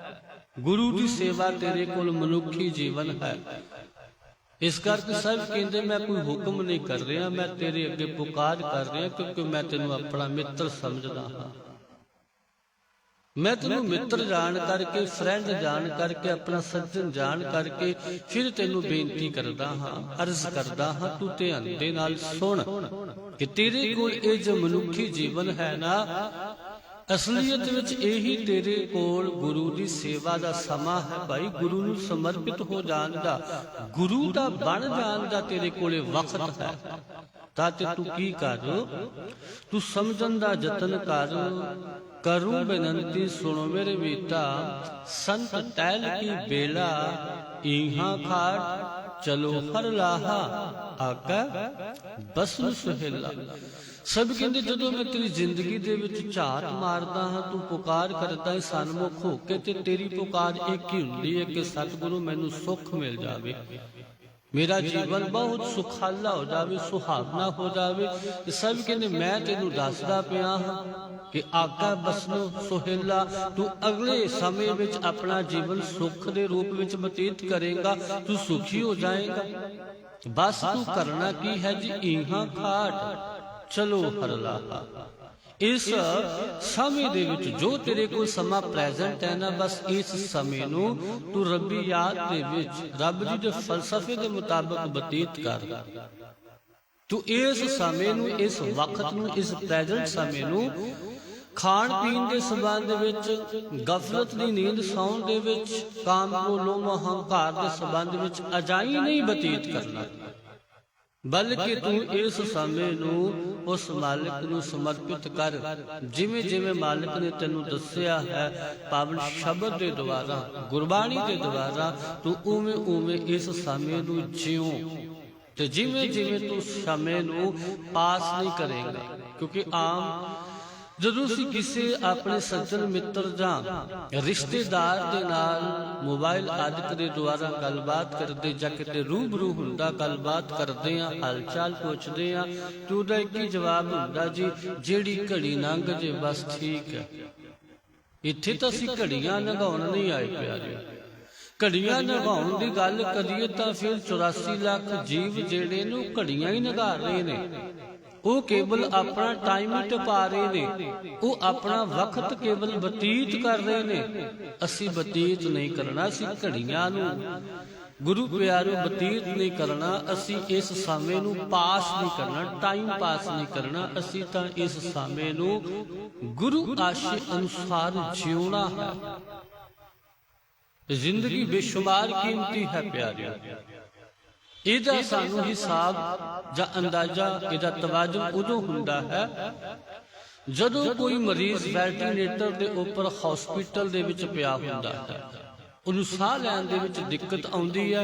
ਗੁਰੂ ਦੀ ਸੇਵਾ ਤੇਰੇ ਕੋਲ ਮਨੁੱਖੀ ਜੀਵਨ ਹੈ ਇਸ ਕਰਕੇ ਸਭ ਕਹਿੰਦੇ ਮੈਂ ਕੋਈ ਹੁਕਮ ਨਹੀਂ ਕਰ ਰਿਹਾ ਮੈਂ ਤੇਰੇ ਅੱਗੇ ਪੁਕਾਰ ਕਰ ਰਿਹਾ ਕਿਉਂਕਿ ਮੈਂ ਤੈਨੂੰ ਆਪਣਾ ਮਿੱਤਰ ਸਮਝਦਾ ਹਾਂ ਮੈਂ ਤੈਨੂੰ ਮਿੱਤਰ ਜਾਣ ਕਰਕੇ, ਫਰੈਂਡ ਜਾਣ ਕਰਕੇ, ਆਪਣਾ ਸੱਜਣ ਜਾਣ ਕਰਕੇ ਫਿਰ ਤੈਨੂੰ ਬੇਨਤੀ ਕਰਦਾ ਹਾਂ, ਅਰਜ਼ ਕਰਦਾ ਹਾਂ, ਤੂੰ ਧਿਆਨ ਦੇ ਨਾਲ ਸੁਣ ਕਿ ਤੇਰੇ ਕੋਲ ਇਹ ਜੋ ਮਨੁੱਖੀ ਜੀਵਨ ਹੈ ਨਾ ਅਸਲੀਅਤ ਵਿੱਚ ਇਹੀ ਤੇਰੇ ਕੋਲ ਗੁਰੂ ਦੀ ਸੇਵਾ ਦਾ ਸਮਾਂ ਹੈ ਭਾਈ। ਗੁਰੂ ਨੂੰ ਸਮਰਪਿਤ ਹੋ ਜਾਣ ਦਾ, ਗੁਰੂ ਦਾ ਬਣ ਜਾਣ ਦਾ ਤੇਰੇ ਕੋਲੇ ਵਕਤ ਹੈ। ਤਾਂ ਤੇ ਤੂੰ ਕੀ ਕਰ? ਤੂੰ ਸਮਝਣ ਦਾ ਯਤਨ ਕਰ। ਕਰੂੰ ਬੇਨੰਤੀ ਸੁਣੋ ਮੇਰੇ ਵੀਤਾ ਸੰਤ ਤੈਲ ਕੀ ਬੇਲਾ ਇਹਾਂ ਖਾੜ, ਚਲੋ ਹਰ ਲਾਹਾ, ਆਕਾ ਬਸਨ ਸੁਹੇਲਾ। ਸਭ ਕਹਿੰਦੇ ਜਦੋਂ ਮੈਂ ਤੇਰੀ ਜ਼ਿੰਦਗੀ ਦੇ ਵਿੱਚ ਝਾਤ ਮਾਰਦਾ ਹਾਂ, ਤੂੰ ਪੁਕਾਰ ਕਰਦਾ ਹੈ ਸਨਮੁਖ ਹੋ ਕੇ ਤੇ ਤੇਰੀ ਪੁਕਾਰ ਇੱਕ ਹੀ ਹੁੰਦੀ ਹੈ ਕਿ ਸਤਿਗੁਰੂ ਮੈਨੂੰ ਸੁੱਖ ਮਿਲ ਜਾਵੇ। ਮੇਰਾ ਜੀਵਨ ਬਹੁਤ ਸੁਖਾਲਾ ਹੋ ਜਾਵੇ, ਸੁਹਾਵਣਾ ਹੋ ਜਾਵੇ। ਤੇ ਸਭ ਕਹਿੰਦੇ ਮੈਂ ਤੈਨੂੰ ਦੱਸਦਾ ਪਿਆ ਹਾਂ ਕਿ ਆਕਾ ਬਸਨੋ ਸੁਹੇਲਾ, ਤੂੰ ਅਗਲੇ ਸਮੇਂ ਵਿੱਚ ਆਪਣਾ ਜੀਵਨ ਸੁੱਖ ਦੇ ਰੂਪ ਵਿੱਚ ਬਤੀਤ ਕਰੇਗਾ, ਤੂੰ ਸੁਖੀ ਹੋ ਜਾਏਗਾ। ਬਸ ਤੂੰ ਕਰਨਾ ਕੀ ਹੈ ਜੀ? ਇਹਾਂ ਖਾਟ। ਚਲੋ ਹਰਲਾਹਾ ਇਸ ਸਮੇਂ ਦੇ ਵਿੱਚ ਜੋ ਤੇਰੇ ਕੋਲ ਸਮਾਂ ਪ੍ਰੈਜ਼ੈਂਟ ਹੈ ਨਾ, ਬਸ ਇਸ ਸਮੇਂ ਨੂੰ ਤੂੰ ਰੱਬੀ ਯਾਦ ਦੇ ਵਿੱਚ, ਰੱਬ ਜੀ ਦੇ ਫਲਸਫੇ ਦੇ ਮੁਤਾਬਕ ਬਤੀਤ ਕਰ। ਤੂੰ ਇਸ ਸਮੇਂ ਨੂੰ, ਇਸ ਵਕਤ ਨੂੰ, ਇਸ ਪ੍ਰੈਜ਼ੈਂਟ ਸਮੇਂ ਨੂੰ ਖਾਣ ਪੀਣ ਦੇ ਸੰਬੰਧ ਵਿੱਚ, ਗਫਲਤ ਦੀ ਨੀਂਦ ਸੌਣ ਦੇ ਵਿੱਚ, ਕਾਮ ਕੋਲੋਂ ਹੰਕਾਰ ਦੇ ਸੰਬੰਧ ਵਿੱਚ ਅਜਾਈ ਨਹੀਂ ਬਤੀਤ ਕਰਨਾ। ਬਲਕਿ ਤੂੰ ਇਸ ਸਮੇਂ ਨੂੰ ਉਸ ਮਾਲਕ ਨੂੰ ਸਮਰਪਿਤ ਕਰ। ਜਿਵੇਂ ਜਿਵੇਂ ਮਾਲਕ ਨੇ ਤੈਨੂੰ ਦੱਸਿਆ ਹੈ, ਪਾਵਨ ਸ਼ਬਦ ਦੇ ਦੁਆਰਾ, ਗੁਰਬਾਣੀ ਦੇ ਦੁਆਰਾ, ਤੂੰ ਉਵੇਂ ਉਵੇਂ ਇਸ ਸਮੇਂ ਨੂੰ ਜਿਉ। ਤੇ ਜਿਵੇਂ ਜਿਵੇਂ ਤੂੰ ਸਮੇਂ ਨੂੰ ਪਾਸ ਨਹੀਂ ਕਰੇਗਾ, ਕਿਉਂਕਿ ਆਮ ਜਦੋਂ ਅਸੀਂ ਕਿਸੇ ਆਪਣੇ ਸੱਜਣ ਮਿੱਤਰ ਜਾਂ ਰਿਸ਼ਤੇਦਾਰ ਦੇ ਨਾਲ ਮੋਬਾਈਲ ਆਦਿਕ ਦੇ ਦੁਆਰਾ ਗੱਲਬਾਤ ਕਰਦੇ ਜਾਂ ਕਿਤੇ ਰੂਬਰੂ ਹੁੰਦਾ ਗੱਲਬਾਤ ਕਰਦੇ ਆ ਹਾਲਚਾਲ ਪੁੱਛਦੇ ਆ ਤੇ ਉਹਦਾ ਇੱਕ ਹੀ ਜਵਾਬ ਹੁੰਦਾ ਜੀ, ਜਿਹੜੀ ਘੜੀ ਲੰਘ ਜੇ, ਬਸ ਠੀਕ ਹੈ। ਇੱਥੇ ਤਾਂ ਅਸੀਂ ਘੜੀਆਂ ਲੰਘਾਉਣ ਨਹੀਂ ਆਏ ਪਿਆਰੇ। ਘੜੀਆਂ ਨਿਭਾਉਣ ਦੀ ਗੱਲ ਕਰੀਏ ਤਾਂ ਫਿਰ 84 ਲੱਖ ਜੀਵ ਜਿਹੜੇ ਨੂੰ ਘੜੀਆਂ ਹੀ ਨਿਭਾ ਰਹੇ ਨੇ। ਉਹ ਕੇਵਲ ਆਪਣਾ ਟਾਈਮ ਹੀ ਟਪਾ ਰਹੇ ਨੇ। ਉਹ ਆਪਣਾ ਵਕਤ ਕੇਵਲ ਬਤੀਤ ਕਰ ਰਹੇ ਨੇ। ਅਸੀਂ ਬਤੀਤ ਨਹੀਂ ਕਰਨਾ ਅਸੀਂ ਘੜੀਆਂ ਨੂੰ। ਗੁਰੂ ਪਿਆਰੋ, ਬਤੀਤ ਨਹੀਂ ਕਰਨਾ। ਅਸੀਂ ਇਸ ਸਮੇਂ ਨੂੰ ਪਾਸ ਨਹੀਂ ਕਰਨਾ ਟਾਈਮ ਪਾਸ ਨਹੀਂ ਕਰਨਾ। ਅਸੀਂ ਤਾਂ ਇਸ ਸਮੇਂ ਨੂੰ ਗੁਰੂ ਆਸ਼ੇ ਅਨੁਸਾਰ ਜਿਉਣਾ ਹੈ। ਜ਼ਿੰਦਗੀ ਬੇਸ਼ੁਮਾਰ ਕੀਮਤੀ ਹੈ ਪਿਆਰਿਓ। ਇਹਦਾ ਸਾਨੂੰ ਹਿਸਾਬ ਜਾਂ ਅੰਦਾਜ਼ਾ, ਇਹਦਾ ਤਵਾਜ਼ਨ ਉਦੋਂ ਹੁੰਦਾ ਹੈ ਜਦੋਂ ਕੋਈ ਮਰੀਜ਼ ਵੈਂਟੀਲੇਟਰ ਦੇ ਉੱਪਰ ਹਸਪੀਟਲ ਦੇ ਵਿੱਚ ਪਿਆ ਹੁੰਦਾ ਹੈ। ਉਹਨੂੰ ਸਾਹ ਲੈਣ ਦੇ ਵਿੱਚ ਦਿੱਕਤ ਆਉਂਦੀ ਹੈ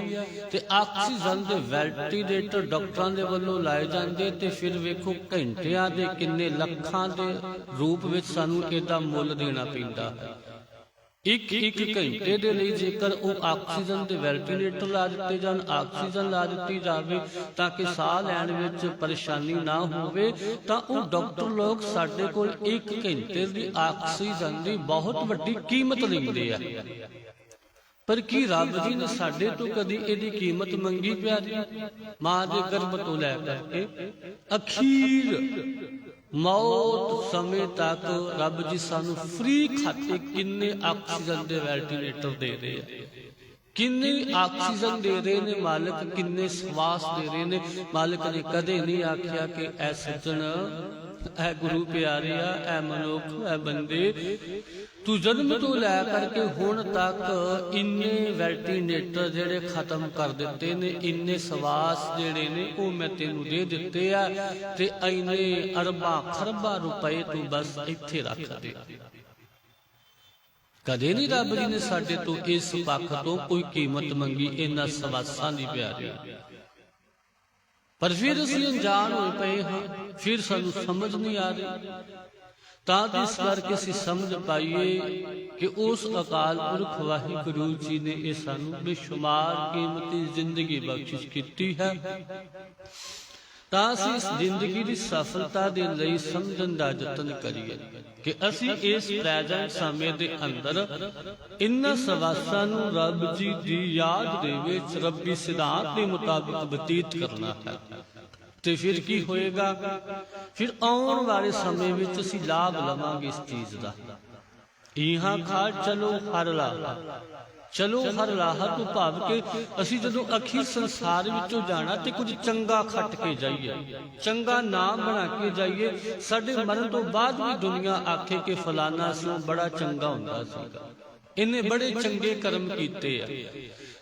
ਤੇ ਆਕਸੀਜਨ ਦੇ ਵੈਂਟੀਲੇਟਰ ਡਾਕਟਰਾਂ ਦੇ ਵੱਲੋਂ ਲਾਏ ਜਾਂਦੇ ਤੇ ਫਿਰ ਵੇਖੋ ਘੰਟਿਆਂ ਦੇ ਕਿੰਨੇ ਲੱਖਾਂ ਦੇ ਰੂਪ ਵਿੱਚ ਸਾਨੂੰ ਇਹਦਾ ਮੁੱਲ ਦੇਣਾ ਪੈਂਦਾ ਹੈ। ਇੱਕ ਇੱਕ ਘੰਟੇ ਦੇ ਲਈ ਜੇਕਰ ਉਹ ਆਕਸੀਜਨ ਦੇ ਵੈਂਟੀਲੇਟਰ ਲਾ ਦਿੱਤੇ ਜਾਣ, ਆਕਸੀਜਨ ਲਾ ਦਿੱਤੀ ਜਾਵੇ ਤਾਂ ਕਿ ਸਾਹ ਲੈਣ ਵਿੱਚ ਪਰੇਸ਼ਾਨੀ ਨਾ ਹੋਵੇ, ਤਾਂ ਉਹ ਡਾਕਟਰ ਲੋਕ ਸਾਡੇ ਕੋਲ ਇੱਕ ਘੰਟੇ ਦੀ ਆਕਸੀਜਨ ਦੀ ਬਹੁਤ ਵੱਡੀ ਕੀਮਤ ਲੈਂਦੇ ਆ। ਪਰ ਕੀ ਰੱਬ ਜੀ ਨੇ ਸਾਡੇ ਤੋਂ ਕਦੀ ਇਹਦੀ ਕੀਮਤ ਮੰਗੀ ਪਿਆਰੀ ਮਾਂ ਦੇ ਗਰਭ ਤੋਂ ਲੈ ਕੇ ਅਖੀਰ ਮੌਤ ਸਮੇਂ ਤੱਕ ਰੱਬ ਜੀ ਸਾਨੂੰ ਫ੍ਰੀ ਖਾਤੇ ਕਿੰਨੇ ਆਕਸੀਜਨ ਦੇ ਵੈਂਟੀਲੇਟਰ ਦੇ ਰਹੇ ਆ। ਕਿੰਨੇ ਆਕਸੀਜਨ ਦੇ ਰਹੇ ਨੇ ਮਾਲਕ, ਕਿੰਨੇ ਸਵਾਸ ਦੇ ਰਹੇ ਨੇ। ਮਾਲਕ ਨੇ ਕਦੇ ਨਹੀਂ ਆਖਿਆ ਕਿ ਐ ਸੱਜਣ ਐ ਗੁਰੂ ਪਿਆਰਿਆ ਐ ਮਨੁੱਖ, ਐ ਬੰਦੇ। ਤੂੰ ਜਨਮ ਤੋਂ ਲੈ ਕਰਕੇ ਹੁਣ ਤੱਕ ਇੰਨੇ ਵੈਂਟੀਲੇਟਰ ਜਿਹੜੇ ਖਤਮ ਕਰ ਦਿੱਤੇ ਨੇ, ਇੰਨੇ ਸਵਾਸ ਜਿਹੜੇ ਨੇ, ਉਹ ਮੈਂ ਤੈਨੂੰ ਦੇ ਦਿੱਤੇ ਆ ਤੇ ਇੰਨੇ ਅਰਬਾਂ, ਖਰਬਾਂ ਰੁਪਏ ਤੂੰ ਬਸ ਇੱਥੇ ਰੱਖ ਦੇ। ਕਦੇ ਨਹੀਂ ਰੱਬ ਜੀ ਨੇ ਸਾਡੇ ਤੋਂ ਇਸ ਪੱਖ ਤੋਂ ਕੋਈ ਕੀਮਤ ਮੰਗੀ, ਇਹਨਾਂ ਸਵਾਸਾਂ ਦੀ ਪਿਆਰੀ। ਪਰ ਫਿਰ ਅਸੀਂ ਅਣਜਾਣ ਹੋਏ ਪਏ ਹਾਂ। ਫਿਰ ਸਾਨੂੰ ਸਮਝ ਨਹੀਂ ਆ ਰਹੀ। ਤਾਂ ਇਸ ਕਰਕੇ ਅਸੀਂ ਸਮਝ ਪਾਈਏ ਕਿ ਉਸ ਅਕਾਲ ਪੁਰਖ ਵਾਹਿਗੁਰੂ ਜੀ ਨੇ ਇਹ ਸਾਨੂੰ ਬੇਸ਼ੁਮਾਰ ਕੀਮਤੀ ਜ਼ਿੰਦਗੀ ਬਖਸ਼ਿਸ਼ ਕੀਤੀ ਹੈ। ਤਾਂ ਅਸੀਂ ਇਸ ਜ਼ਿੰਦਗੀ ਦੀ ਸਫਲਤਾ ਦੇ ਲਈ ਸਮਝਣ ਦਾ ਯਤਨ ਕਰੀਏ। ਕਿ ਅਸੀਂ ਇਸ ਪ੍ਰੈਜ਼ੈਂਟ ਸਮੇਂ ਦੇ ਅੰਦਰ ਇਨ੍ਹਾਂ ਸਵਾਸਾਂ ਨੂੰ ਰੱਬ ਜੀ ਦੀ ਯਾਦ ਦੇ ਵਿੱਚ ਰੱਬੀ ਸਿਧਾਂਤ ਦੇ ਮੁਤਾਬਕ ਬਤੀਤ ਕਰਨਾ ਹੈ। ਤੇ ਫਿਰ ਕੀ ਹੋਏਗਾ? ਫਿਰ ਆਉਣ ਵਾਲੇ ਸਮੇਂ ਵਿੱਚ ਅਸੀਂ ਲਾਭ ਲਵਾਂਗੇ ਇਸ ਚੀਜ਼ ਦਾ। ਇਹਾਂ ਖਾ ਚਲੋ ਹਰ ਲਾ ਚਲੋ ਹਰ ਰਾਹ ਤੋਂ ਭਾਵ ਕਿ ਅਸੀਂ ਜਦੋਂ ਅਖੀਰ ਸੰਸਾਰ ਵਿੱਚੋਂ ਜਾਣਾ ਤੇ ਕੁਝ ਚੰਗਾ ਖੱਟ ਕੇ ਜਾਈਏ, ਚੰਗਾ ਨਾਮ ਬਣਾ ਕੇ ਜਾਈਏ, ਸਾਡੇ ਮਰਨ ਤੋਂ ਬਾਅਦ ਵੀ ਦੁਨੀਆ ਆਖੇ ਕਿ ਫਲਾਨਾ ਸੋ ਬੜਾ ਚੰਗਾ ਹੁੰਦਾ ਸੀਗਾ। ਇਹਨੇ ਬੜੇ ਚੰਗੇ ਕਰਮ ਕੀਤੇ ਆ।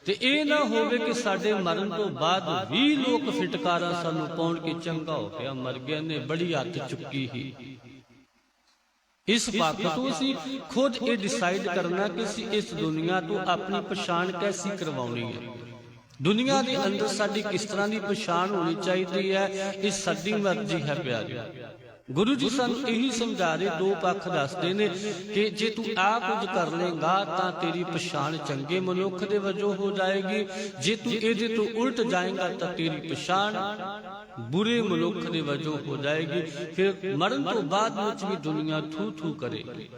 ਤੇ ਇਹ ਨਾ ਹੋਵੇ ਕਿ ਸਾਡੇ ਮਰਨ ਤੋਂ ਬਾਅਦ ਵੀ ਲੋਕ ਫਟਕਾਰਾਂ ਸਾਨੂੰ ਪਾਉਣ ਕੇ ਚੰਗਾ ਹੋ ਗਿਆ, ਮਰ ਗਿਆ ਨੇ ਬੜੀ ਹੱਥ ਚੁੱਕੀ ਹੀ ਇਸ ਪੱਖ ਤੋਂ ਅਸੀਂ ਖੁਦ ਇਹ ਡਿਸਾਈਡ ਕਰਨਾ ਕਿ ਅਸੀਂ ਇਸ ਦੁਨੀਆ ਤੋਂ ਆਪਣੀ ਪਛਾਣ ਕੈਸੀ ਕਰਵਾਉਣੀ ਹੈ। ਦੁਨੀਆ ਦੇ ਅੰਦਰ ਸਾਡੀ ਕਿਸ ਤਰ੍ਹਾਂ ਦੀ ਪਛਾਣ ਹੋਣੀ ਚਾਹੀਦੀ ਹੈ, ਇਹ ਸਾਡੀ ਮਰਜ਼ੀ ਹੈ ਪਿਆਰੇ। ਗੁਰੂ ਜੀ ਸਾਨੂੰ ਇਹੀ ਸਮਝਾ ਰਹੇ, ਦੋ ਪੱਖ ਦੱਸਦੇ ਨੇ ਕਿ ਜੇ ਤੂੰ ਆ ਕੁਝ ਕਰ ਲੇਗਾ ਤਾਂ ਤੇਰੀ ਪਛਾਣ ਚੰਗੇ ਮਨੁੱਖ ਦੇ ਵਜੋਂ ਹੋ ਜਾਏਗੀ। ਜੇ ਤੂੰ ਇਹਦੇ ਤੋਂ ਉਲਟ ਜਾਏਗਾ ਤਾਂ ਤੇਰੀ ਪਛਾਣ ਬੁਰੇ ਮਨੁੱਖ ਦੇ ਵਜੋਂ ਹੋ ਜਾਏਗੀ, ਫਿਰ ਮਰਨ ਤੋਂ ਬਾਅਦ ਵਿੱਚ ਵੀ ਦੁਨੀਆ ਥੂ ਥੂ ਕਰੇਗੀ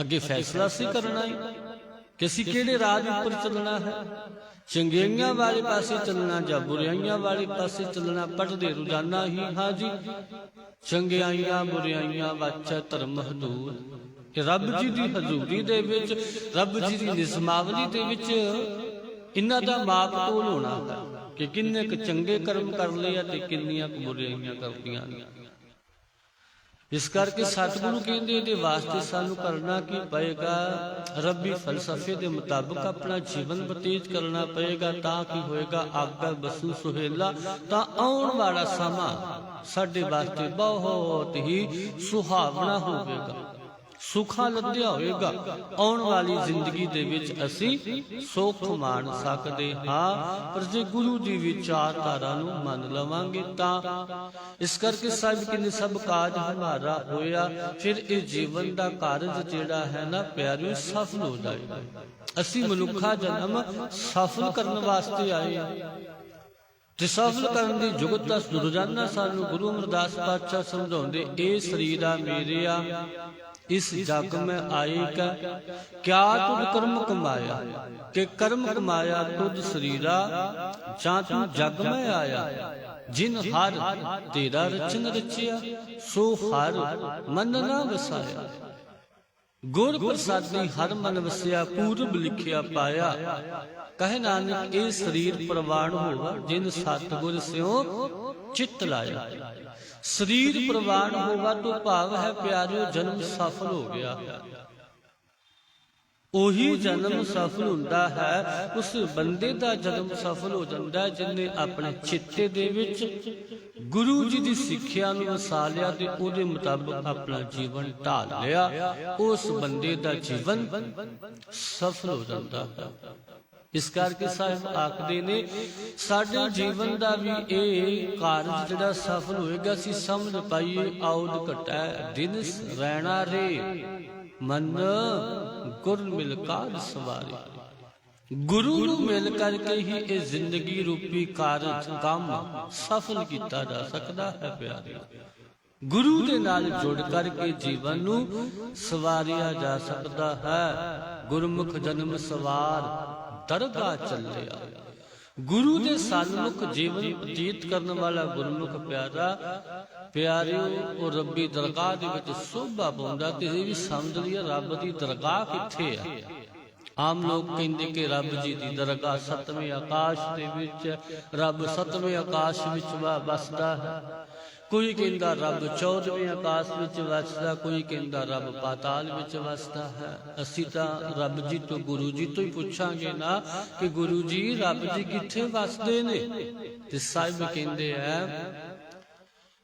ਅੱਗੇ ਫੈਸਲਾ ਸੀ ਕਰਨਾ ਹੈ ਕਿ ਅਸੀਂ ਕਿਹੜੇ ਰਾਹ ਦੇ ਉੱਪਰ ਚੱਲਣਾ ਹੈ? ਚੰਗਿਆਈਆਂ ਵਾਲੇ ਪਾਸੇ ਚੱਲਣਾ ਜਾਂ ਬੁਰਾਈਆਂ ਵਾਲੇ ਪਾਸੇ ਚੱਲਣਾ? ਪੜਦੇ ਰੋਜ਼ਾਨਾ ਹੀ, ਹਾਂ ਜੀ। ਚੰਗਿਆਈਆਂ ਬੁਰਾਈਆਂ ਵਾਚਾ ਧਰਮ ਹਦੂਰ ਕਿ ਰੱਬ ਜੀ ਦੀ ਹਜ਼ੂਰੀ ਦੇ ਵਿੱਚ, ਰੱਬ ਜੀ ਦੀ ਨਿਸਮਾਵਲੀ ਦੇ ਵਿੱਚ ਇਹਨਾਂ ਦਾ ਮਾਪ ਤੋਲ ਹੋਣਾ ਹੈ? ਕਿ ਕਿੰਨੇ ਕੁ ਚੰਗੇ ਕਰਮ ਕਰ ਲਏ ਤੇ ਕਿੰਨੀਆਂ ਕੁ ਬੁਰਾਈਆਂ ਕਰਤੀਆਂ ਨੇ। ਇਸ ਕਰਕੇ ਸਤਿਗੁਰੂ ਕਹਿੰਦੇ ਇਹਦੇ ਵਾਸਤੇ ਸਾਨੂੰ ਕਰਨਾ ਕੀ ਪਏਗਾ? ਰੱਬੀ ਫਲਸਫੇ ਦੇ ਮੁਤਾਬਕ ਆਪਣਾ ਜੀਵਨ ਬਤੀਤ ਕਰਨਾ ਪਏਗਾ, ਤਾਂ ਕੀ ਹੋਏਗਾ? ਆਗਾ ਬਸੂ ਸੁਹੇਲਾ ਤਾਂ ਆਉਣ ਵਾਲਾ ਸਮਾਂ ਸਾਡੇ ਵਾਸਤੇ ਬਹੁਤ ਹੀ ਸੁਹਾਵਣਾ ਹੋਵੇਗਾ। ਸੁਖਾ ਲੱਦਿਆ ਹੋਵੇਗਾ ਆਉਣ ਵਾਲੀ ਜ਼ਿੰਦਗੀ ਦੇ ਵਿੱਚ ਅਸੀਂ ਸੁਖ ਮਾਣ ਸਕਦੇ ਹਾਂ, ਪਰ ਜੇ ਗੁਰੂ ਦੀ ਵਿਚਾਰਧਾਰਾ ਨੂੰ ਮੰਨ ਲਵਾਂਗੇ ਤਾਂ। ਇਸ ਕਰਕੇ ਸਭ ਕਿਨੇ ਸਭ ਕਾਜ ਹਮਾਰਾ ਹੋਇਆ, ਫਿਰ ਇਹ ਜੀਵਨ ਦਾ ਕਾਰਜ ਜਿਹੜਾ ਹੈ ਨਾ, ਪਿਆਰਿਓ, ਸਫਲ ਹੋ ਜਾਏਗਾ। ਅਸੀਂ ਮਨੁੱਖਾ ਜਨਮ ਸਫਲ ਕਰਨ ਵਾਸਤੇ ਆਏ ਹਾਂ। ਤੇ ਸਫਲ ਕਰਨ ਦੀ ਜੁਗਤ ਦਾ ਰੋਜ਼ਾਨਾ ਸਾਨੂੰ ਗੁਰੂ ਅਮਰਦਾਸ ਪਾਤਸ਼ਾਹ ਸਮਝਾਉਂਦੇ, ਇਹ ਸਰੀਰ ਆ ਮੇਰੇ ਆ ਇਸ ਜਗ ਮੈਂ ਆਏ ਕਾ ਕਿਆ ਤੁਧ ਕਰਮ ਕਮਾਇਆ? ਕਿ ਕਰਮ ਕਮਾਇਆ ਤੁਧ ਸਰੀਰਾ, ਜਾਂ ਤੂੰ ਜਗ ਮੈਂ ਆਇਆ? ਜਿਨ ਹਰ ਤੇਰਾ ਰਚਨ ਰਚਿਆ, ਸੋ ਹਰ ਮਨ ਨਾ ਵਸਾਇਆ। ਗੁਰ ਪ੍ਰਸਾਦੀ ਹਰ ਮਨ ਵਸਿਆ, ਪੂਰਬ ਲਿਖਿਆ ਪਾਇਆ। ਕਹੇ ਨਾਨਕ, ਇਹ ਸਰੀਰ ਪ੍ਰਵਾਨ ਹੋਵਾ, ਜਿਨ ਸਤਿਗੁਰ ਸਿਓ ਚਿੱਤ ਲਾਇਆ। ਸਰੀਰ ਪ੍ਰਵਾਨ ਹੋਵਾ ਤੋਂ ਭਾਵ ਹੈ ਪਿਆਰਿਓ, ਜਨਮ ਸਫਲ ਹੋ ਗਿਆ। ਉਹੀ ਜਨਮ ਸਫਲ ਹੁੰਦਾ ਹੈ, ਉਸ ਬੰਦੇ ਦਾ ਜਨਮ ਸਫਲ ਹੋ ਜਾਂਦਾ ਹੈ ਜਿਨੇ ਆਪਣੇ ਚਿੱਤੇ ਦੇ ਵਿੱਚ ਗੁਰੂ ਜੀ ਦੀ ਸਿੱਖਿਆ ਨੂੰ ਵਸਾ ਲਿਆ ਤੇ ਉਹਦੇ ਮੁਤਾਬਕ ਆਪਣਾ ਜੀਵਨ ਢਾਲ ਲਿਆ। ਉਸ ਬੰਦੇ ਦਾ ਜੀਵਨ ਸਫਲ ਹੋ ਜਾਂਦਾ ਹੈ। ਇਸ ਕਰਕੇ ਸਾਹਿਬ ਆਖਦੇ ਨੇ, ਸਾਡੇ ਜੀਵਨ ਦਾ ਵੀ ਇਹ ਕਾਰਜ ਜਿਹੜਾ ਸਫਲ ਹੋਏਗਾ, ਅਸੀਂ ਸਮਝ ਪਾਈਏ, ਆਉਦ ਘਟੈ, ਦਿਨ ਰਹਿਣਾ ਰੇ। ਮਨ ਗੁਰ ਮਿਲ ਕਾਰ ਸਵਾਰੀ। ਗੁਰੂ ਨੂੰ ਮਿਲ ਕਰਕੇ ਹੀ ਇਹ ਜ਼ਿੰਦਗੀ ਰੂਪੀ ਕਾਰਜ ਕੰਮ ਸਫਲ ਕੀਤਾ ਜਾ ਸਕਦਾ ਹੈ ਪਿਆਰੇ। ਗੁਰੂ ਦੇ ਨਾਲ ਜੁੜ ਕਰਕੇ ਜੀਵਨ ਨੂੰ ਸਵਾਰਿਆ ਜਾ ਸਕਦਾ ਹੈ। ਗੁਰਮੁਖ ਜਨਮ ਸਵਾਰ ਦਰਗਾਹ ਚੱਲਿਆ। ਗੁਰੂ ਦੇ ਸਨਮੁਖ ਜੀਵਨ ਬਤੀਤ ਕਰਨ ਵਾਲਾ ਗੁਰਮੁਖ ਪਿਆਰਾ, ਪਿਆਰਿਓ, ਉਹ ਰੱਬੀ ਦਰਗਾਹ ਦੇ ਵਿੱਚ ਸੋਭਾ ਪਾਉਂਦਾ ਤੇ ਇਹ ਵੀ ਸਮਝ ਲਿਆ ਰੱਬ ਦੀ ਦਰਗਾਹ ਕਿੱਥੇ ਆ? ਆਮ ਲੋਕ ਕਹਿੰਦੇ ਕਿ ਰੱਬ ਜੀ ਦੀ ਦਰਗਾਹ ਸਤਵੇਂ ਆਕਾਸ਼ ਦੇ ਵਿੱਚ ਰੱਬ ਸਤਵੇਂ ਆਕਾਸ਼ ਵਿੱਚ ਵਸਦਾ। ਹੈ ਕੋਈ ਕਹਿੰਦਾ ਰੱਬ 14ਵੇਂ ਆਕਾਸ਼ ਵਿੱਚ ਵਸਦਾ, ਕੋਈ ਕਹਿੰਦਾ ਰੱਬ ਪਾਤਾਲ ਵਿੱਚ ਵਸਦਾ ਹੈ। ਅਸੀਂ ਤਾਂ ਰੱਬ ਜੀ ਤੋਂ ਗੁਰੂ ਜੀ ਤੋਂ ਹੀ ਪੁੱਛਾਂਗੇ ਨਾ ਕਿ ਗੁਰੂ ਜੀ, ਰੱਬ ਜੀ ਕਿੱਥੇ ਵਸਦੇ ਨੇ? ਤੇ ਸਾਹਿਬ ਕਹਿੰਦੇ ਆ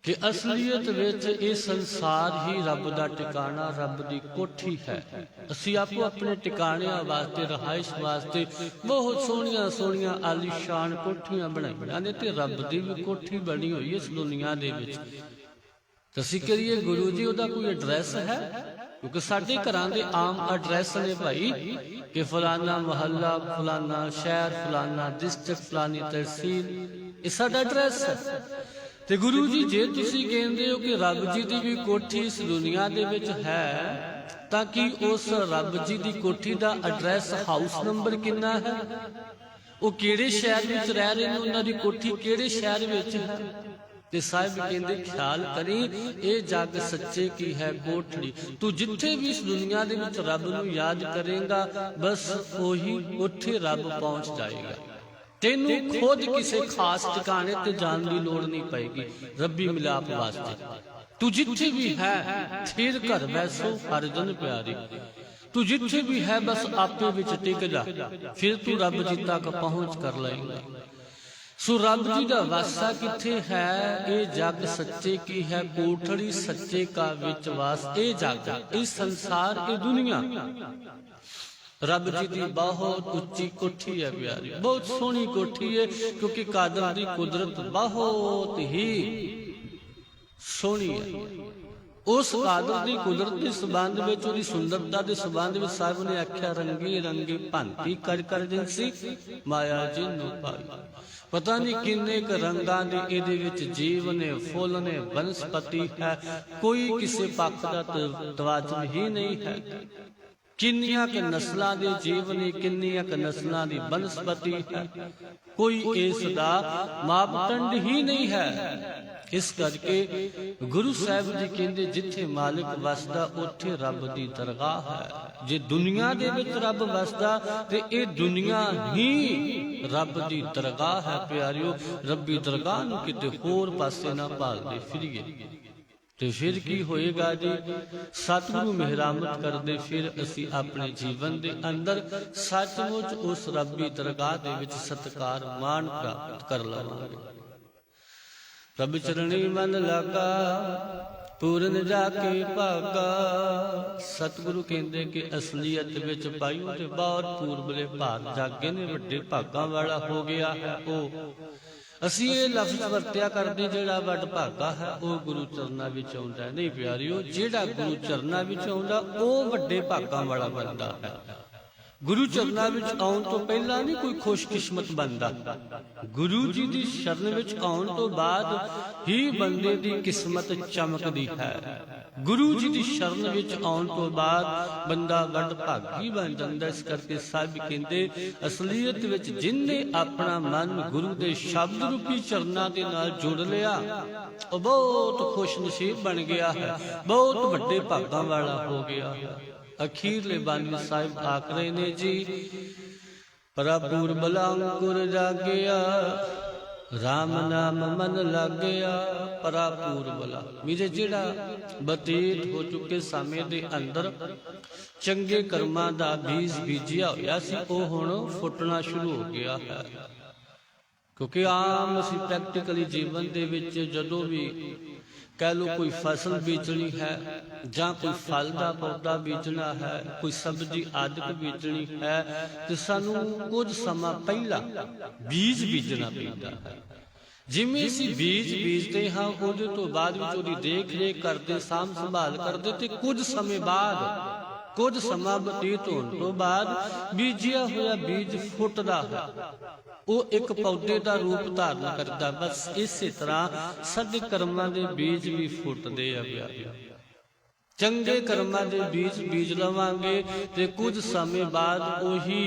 ਕਿ ਅਸਲੀਅਤ ਵਿੱਚ ਇਹ ਸੰਸਾਰ ਹੀ ਰੱਬ ਦਾ ਟਿਕਾਣਾ, ਰੱਬ ਦੀ ਕੋਠੀ ਹੈ। ਅਸੀਂ ਆਪੋ ਆਪਣੇ ਟਿਕਾਣਿਆਂ ਵਾਸਤੇ, ਰਹਾਇਸ਼ ਵਾਸਤੇ ਬਹੁਤ ਸੋਹਣੀਆਂ ਸੋਹਣੀਆਂ, ਆਲੀਸ਼ਾਨ ਕੋਠੀਆਂ ਬਣਾਈਆਂ ਨੇ ਤੇ ਰੱਬ ਦੀ ਵੀ ਕੋਠੀ ਬਣੀ ਹੋਈ ਇਸ ਦੁਨੀਆ ਦੇ ਵਿੱਚ। ਤਾਂ ਅਸੀਂ ਗੁਰੂ ਜੀ, ਉਹਦਾ ਕੋਈ ਐਡਰੈਸ ਹੈ? ਕਿਉਂਕਿ ਸਾਡੇ ਘਰਾਂ ਦੇ ਆਮ ਐਡਰੈਸ ਨੇ ਭਾਈ ਕਿ ਫਲਾਨਾ ਮਹੱਲਾ, ਫਲਾਨਾ ਸ਼ਹਿਰ, ਫਲਾਨਾ ਡਿਸਟ੍ਰਿਕਟ ਫਲਾਨੀ ਤਹਿਸੀਲ, ਇਹ ਸਾਡਾ ਐਡਰੈਸ ਹੈ। ਤੇ ਗੁਰੂ ਜੀ, ਜੇ ਤੁਸੀਂ ਕਹਿੰਦੇ ਹੋ ਕਿ ਰੱਬ ਜੀ ਦੀ ਵੀ ਕੋਠੀ ਇਸ ਦੁਨੀਆ ਦੇ ਵਿੱਚ ਹੈ, ਤਾਂ ਕੀ ਉਸ ਰੱਬ ਜੀ ਦੀ ਕੋਠੀ ਦਾ ਐਡਰੈਸ ਹਾਊਸ ਨੰਬਰ ਕਿੰਨਾ ਹੈ? ਉਹ ਕਿਹੜੇ ਸ਼ਹਿਰ ਵਿੱਚ ਰਹਿ ਰਹੇ ਨੇ? ਉਹਨਾਂ ਦੀ ਕੋਠੀ ਕਿਹੜੇ ਸ਼ਹਿਰ ਵਿੱਚ ਹੈ? ਤੇ ਸਾਹਿਬ ਕਹਿੰਦੇ, ਖਿਆਲ ਕਰੀ, ਇਹ ਜੱਗ ਸੱਚੇ ਕੀ ਹੈ ਕੋਠੜੀ ਤੂੰ ਜਿੱਥੇ ਵੀ ਇਸ ਦੁਨੀਆ ਦੇ ਵਿੱਚ ਰੱਬ ਨੂੰ ਯਾਦ ਕਰੇਗਾ, ਬਸ ਉਹੀ ਉੱਥੇ ਰੱਬ ਪਹੁੰਚ ਜਾਏਗਾ। ਤੈਨੂੰ ਖੁਦ ਕਿਸੇ ਖਾਸ ਟਿਕਾਣੇ ਤੇ ਜਾਣ ਦੀ ਲੋੜ ਨਹੀਂ ਪਏਗੀ। ਰੱਬੀ ਮਿਲਾਪ ਵਾਸਤੇ। ਤੂੰ ਜਿੱਥੇ ਵੀ ਹੈ, ਥਿਰ ਘਰ ਬੈਸੋ ਹਰ ਜਨ ਪਿਆਰੀ। ਤੂੰ ਜਿੱਥੇ ਵੀ ਹੈ, ਬਸ ਆਪੇ ਵਿੱਚ ਟਿਕ ਜਾ। ਫਿਰ ਤੂੰ ਰੱਬ ਜੀ ਤੱਕ ਪਹੁੰਚ ਕਰ ਲਏਗਾ। ਸੋ ਰੱਬ ਜੀ ਦਾ ਵਾਸਾ ਕਿੱਥੇ ਹੈ? ਇਹ ਜਗ ਸੱਚੇ ਕੀ ਹੈ? ਕੋਠੜੀ ਸੱਚੇ ਕਾ ਵਿੱਚ ਵਾਸ। ਇਹ ਜਗ, ਇਹ ਸੰਸਾਰ, ਇਹ ਦੁਨੀਆ। ਰੱਬ ਜੀ ਦੀ ਬਹੁਤ ਉੱਚੀ ਕੋਠੀ ਹੈ ਪਿਆਰੀ। ਬਹੁਤ ਸੋਹਣੀ ਕੋਠੀ ਹੈ, ਕਿਉਂਕਿ ਕਾਦਰ ਦੀ ਕੁਦਰਤ ਬਹੁਤ ਹੀ ਸੋਹਣੀ ਹੈ। ਉਸ ਕਾਦਰ ਦੀ ਕੁਦਰਤ ਦੇ ਸੰਬੰਧ ਵਿੱਚ, ਉਹਦੀ ਸੁੰਦਰਤਾ ਦੇ ਸੰਬੰਧ ਵਿੱਚ ਸਾਹਿਬ ਨੇ ਆਖਿਆ, ਰੰਗੀ ਰੰਗੀ ਭਾਂਤੀ ਕਰ ਕਰ ਜਿੰਸੀ ਮਾਇਆ ਜੀ ਨੂੰ ਪਾਈ ਪਤਾ ਨਹੀਂ ਕਿੰਨੇ ਕ ਰੰਗਾਂ ਦੇ ਇਹਦੇ ਵਿੱਚ ਜੀਵ ਨੇ, ਫੁੱਲ ਨੇ, ਬਨਸਪਤੀ ਹੈ, ਕੋਈ ਕਿਸੇ ਪੱਖ ਦਾ ਤ- ਹੀ ਨਹੀਂ ਹੈ। ਕਿੰਨੀਆਂ ਕਿ ਨਸਲਾਂ ਦੇ ਜੀਵ ਕਿੰਨੀਆਂ ਕਿ ਨਸਲਾਂ ਦੀ ਬਨਸਪਤੀ ਹੈ। ਕੋਈ ਇਸ ਦਾ ਮਾਪਦੰਡ ਹੀ ਨਹੀਂ ਹੈ। ਇਸ ਕਰਕੇ ਗੁਰੂ ਸਾਹਿਬ ਜੀ ਕਹਿੰਦੇ, ਜਿੱਥੇ ਮਾਲਕ ਵਸਦਾ, ਉੱਥੇ ਰੱਬ ਦੀ ਦਰਗਾਹ ਹੈ। ਜੇ ਦੁਨੀਆ ਦੇ ਵਿੱਚ ਰੱਬ ਵਸਦਾ, ਤੇ ਇਹ ਦੁਨੀਆ ਹੀ ਰੱਬ ਦੀ ਦਰਗਾਹ ਹੈ, ਪਿਆਰਿਓ। ਰੱਬੀ ਦਰਗਾਹ ਨੂੰ ਕਿਤੇ ਹੋਰ ਪਾਸੇ ਨਾ ਭਾਲਦੇ ਫਿਰੀਏ। ਤੇ ਫਿਰ ਕੀ ਹੋਏਗਾ ਜੀ? ਸਤਿਗੁਰੂ ਮਿਹਰਾਮਤ ਕਰਦੇ ਫਿਰ ਅਸੀਂ ਆਪਣੇ ਜੀਵਨ ਦੇ ਅੰਦਰ ਸੱਚਮੁੱਚ ਉਸ ਰੱਬੀ ਦਰਗਾਹ ਦੇ ਵਿੱਚ ਸਤਕਾਰ ਮਾਣ ਪ੍ਰਾਪਤ ਕਰ ਲਵਾਂਗੇ। ਪ੍ਰਭ ਚਰਣੀ ਮਨ ਲਾਗਾ, ਪੂਰਨ ਜਾ ਕੇ ਭਾਗਾ। ਸਤਿਗੁਰੂ ਕਹਿੰਦੇ ਕਿ ਅਸਲੀਅਤ ਵਿੱਚ ਪਾਈਓ ਤੇ ਬਹੁਤ ਪੂਰਬਲੇ ਭਾਗ ਜਾਗੇ ਨੇ, ਵੱਡੇ ਭਾਗਾਂ ਵਾਲਾ ਹੋ ਗਿਆ ਹੈ ਉਹ। ਅਸੀਂ ਇਹ ਲਫ਼ਜ਼ ਵਰਤਿਆ ਕਰਦੇ ਜਿਹੜਾ ਵੱਡ ਭਾਗਾ ਹੈ, ਉਹ ਗੁਰੂ ਚਰਨਾਂ ਵਿੱਚ ਆਉਂਦਾ ਨਹੀਂ ਪਿਆਰਿਓ, ਜਿਹੜਾ ਗੁਰੂ ਚਰਨਾਂ ਵਿੱਚ ਆਉਂਦਾ, ਉਹ ਵੱਡੇ ਭਾਗਾਂ ਵਾਲਾ ਬੰਦਾ ਹੈ। ਗੁਰੂ ਚਰਨਾਂ ਵਿੱਚ ਆਉਣ ਤੋਂ ਪਹਿਲਾਂ ਨਹੀਂ ਕੋਈ ਖੁਸ਼ਕਿਸਮਤ ਬਣਦਾ ਗੁਰੂ ਜੀ ਦੀ ਸ਼ਰਨ ਵਿੱਚ ਆਉਣ ਤੋਂ ਬਾਅਦ ਹੀ ਬੰਦੇ ਦੀ ਕਿਸਮਤ ਚਮਕਦੀ ਹੈ। ਗੁਰੂ ਜੀ ਦੀ ਸ਼ਰਨ ਵਿੱਚ ਆਉਣ ਤੋਂ ਬਾਅਦ ਬੰਦਾ ਵੱਡ ਭਾਗੀ ਬਣ ਜਾਂਦਾ ਇਸ ਕਰਕੇ ਸਾਹਿਬ ਕਹਿੰਦੇ, ਅਸਲੀਅਤ ਵਿੱਚ ਜਿਨਨੇ ਆਪਣਾ ਮਨ ਗੁਰੂ ਦੇ ਸ਼ਬਦ ਰੂਪੀ ਚਰਨਾਂ ਦੇ ਨਾਲ ਜੁੜ ਲਿਆ, ਉਹ ਬਹੁਤ ਖੁਸ਼ ਨਸੀਬ ਬਣ ਗਿਆ ਹੈ। ਬਹੁਤ ਵੱਡੇ ਭਾਗਾਂ ਵਾਲਾ ਹੋ ਗਿਆ ਹੈ। ਅਖੀਰਲੇ ਬਾਨੀ ਸਾਹਿਬ ਆਖ ਰਹੇ ਨੇ ਜੀ ਪ੍ਰਭੂਰ ਬਲਾਂਕੁਰ ਜਾਗਿਆ RAM ਨਾਮ ਮਨ ਲੱਗਿਆ ਪਰਾਪੂਰ ਮੇਰੇ ਜਿਹੜਾ ਬਤੀਤ ਹੋ ਚੁੱਕੇ ਸਮੇਂ ਦੇ ਅੰਦਰ ਚੰਗੇ ਕਰਮਾਂ ਦਾ ਬੀਜ ਬੀਜਿਆ ਹੋਇਆ ਸੀ, ਉਹ ਹੁਣ ਫੁੱਟਣਾ ਸ਼ੁਰੂ ਹੋ ਗਿਆ ਹੈ। ਕਿਉਂਕਿ ਆਮ ਅਸੀਂ ਪ੍ਰੈਕਟੀਕਲੀ ਜੀਵਨ ਦੇ ਵਿੱਚ ਜਦੋਂ ਵੀ ਕਹਿ ਲੋ ਕੋਈ ਫਸਲ ਬੀਜਣੀ ਹੈ ਜਾਂ ਕੋਈ ਫਲ ਦਾ ਪੌਦਾ ਬੀਜਣਾ ਹੈ, ਕੋਈ ਸਬਜ਼ੀ ਆਦਿਕ ਬੀਜਣੀ ਹੈ, ਤੇ ਸਾਨੂੰ ਕੁਝ ਸਮਾਂ ਪਹਿਲਾਂ ਬੀਜ ਬੀਜਣਾ ਪੈਂਦਾ ਹੈ। ਜਿਵੇਂ ਅਸੀਂ ਬੀਜ ਬੀਜਦੇ ਹਾਂ, ਉਹਦੇ ਤੋਂ ਬਾਅਦ ਵਿੱਚ ਉਹਦੀ ਦੇਖ ਰੇਖ ਕਰਦੇ, ਸਾਂਭ ਸੰਭਾਲ ਕਰਦੇ, ਤੇ ਕੁਝ ਸਮੇਂ ਬਾਅਦ, ਕੁਝ ਸਮਾਂ ਬਤੀਤ ਹੋਣ ਤੋਂ ਬਾਅਦ ਬੀਜਿਆ ਹੋਇਆ ਬੀਜ ਫੁੱਟਦਾ ਹੈ। ਉਹ ਇੱਕ ਪੌਦੇ ਦਾ ਰੂਪ ਧਾਰਨ ਕਰਦਾ। ਬਸ ਇਸੇ ਤਰ੍ਹਾਂ ਸਾਡੇ ਕਰਮਾਂ ਦੇ ਬੀਜ ਵੀ ਫੁੱਟਦੇ ਆ ਪਿਆਰਿਆ ਚੰਗੇ ਕਰਮਾਂ ਦੇ ਬੀਜ ਬੀਜ ਲਵਾਂਗੇ ਤੇ ਕੁਝ ਸਮੇਂ ਬਾਅਦ ਉਹੀ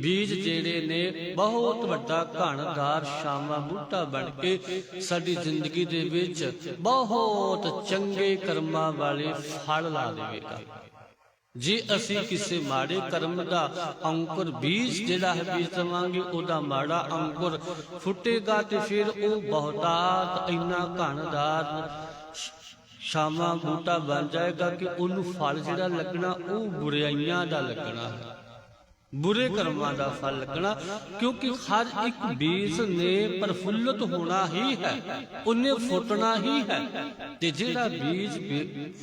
ਬੀਜ ਜਿਹੜੇ ਨੇ ਬਹੁਤ ਵੱਡਾ ਘਣਦਾਰ ਸ਼ਾਮਾ ਬੂਟਾ ਬਣ ਕੇ ਸਾਡੀ ਜ਼ਿੰਦਗੀ ਦੇ ਵਿੱਚ ਬਹੁਤ ਚੰਗੇ ਕਰਮਾਂ ਵਾਲੇ ਫਲ ਲਾ ਦੇਵੇਗਾ। ਜੇ ਅਸੀਂ ਕਿਸੇ ਮਾੜੇ ਕਰਮ ਦਾ ਅੰਕੁਰ ਬੀਜ ਜਿਹੜਾ ਹੈ ਬੀਜ ਦਵਾਂਗੇ, ਉਹਦਾ ਮਾੜਾ ਅੰਕੁਰ ਫੁੱਟੇਗਾ ਤੇ ਫਿਰ ਉਹ ਬਹੁਤਾਤ ਇੰਨਾ ਘਣਦਾਰ ਸ਼ਾਮਾ ਬੂਟਾ ਬਣ ਜਾਏਗਾ ਕਿ ਉਹਨੂੰ ਫਲ ਜਿਹੜਾ ਲੱਗਣਾ, ਉਹ ਬੁਰਾਈਆਂ ਦਾ ਲੱਗਣਾ ਹੈ। ਬੁਰੇ ਕਰਮਾਂ ਦਾ ਫਲ ਲੱਗਣਾ, ਕਿਉਂਕਿ ਹਰ ਇੱਕ ਬੀਜ ਨੇ ਪ੍ਰਫੁੱਲਤ ਹੋਣਾ ਹੀ ਹੈ, ਉਹਨੇ ਫੁੱਟਣਾ ਹੀ ਹੈ। ਤੇ ਜਿਹੜਾ ਬੀਜ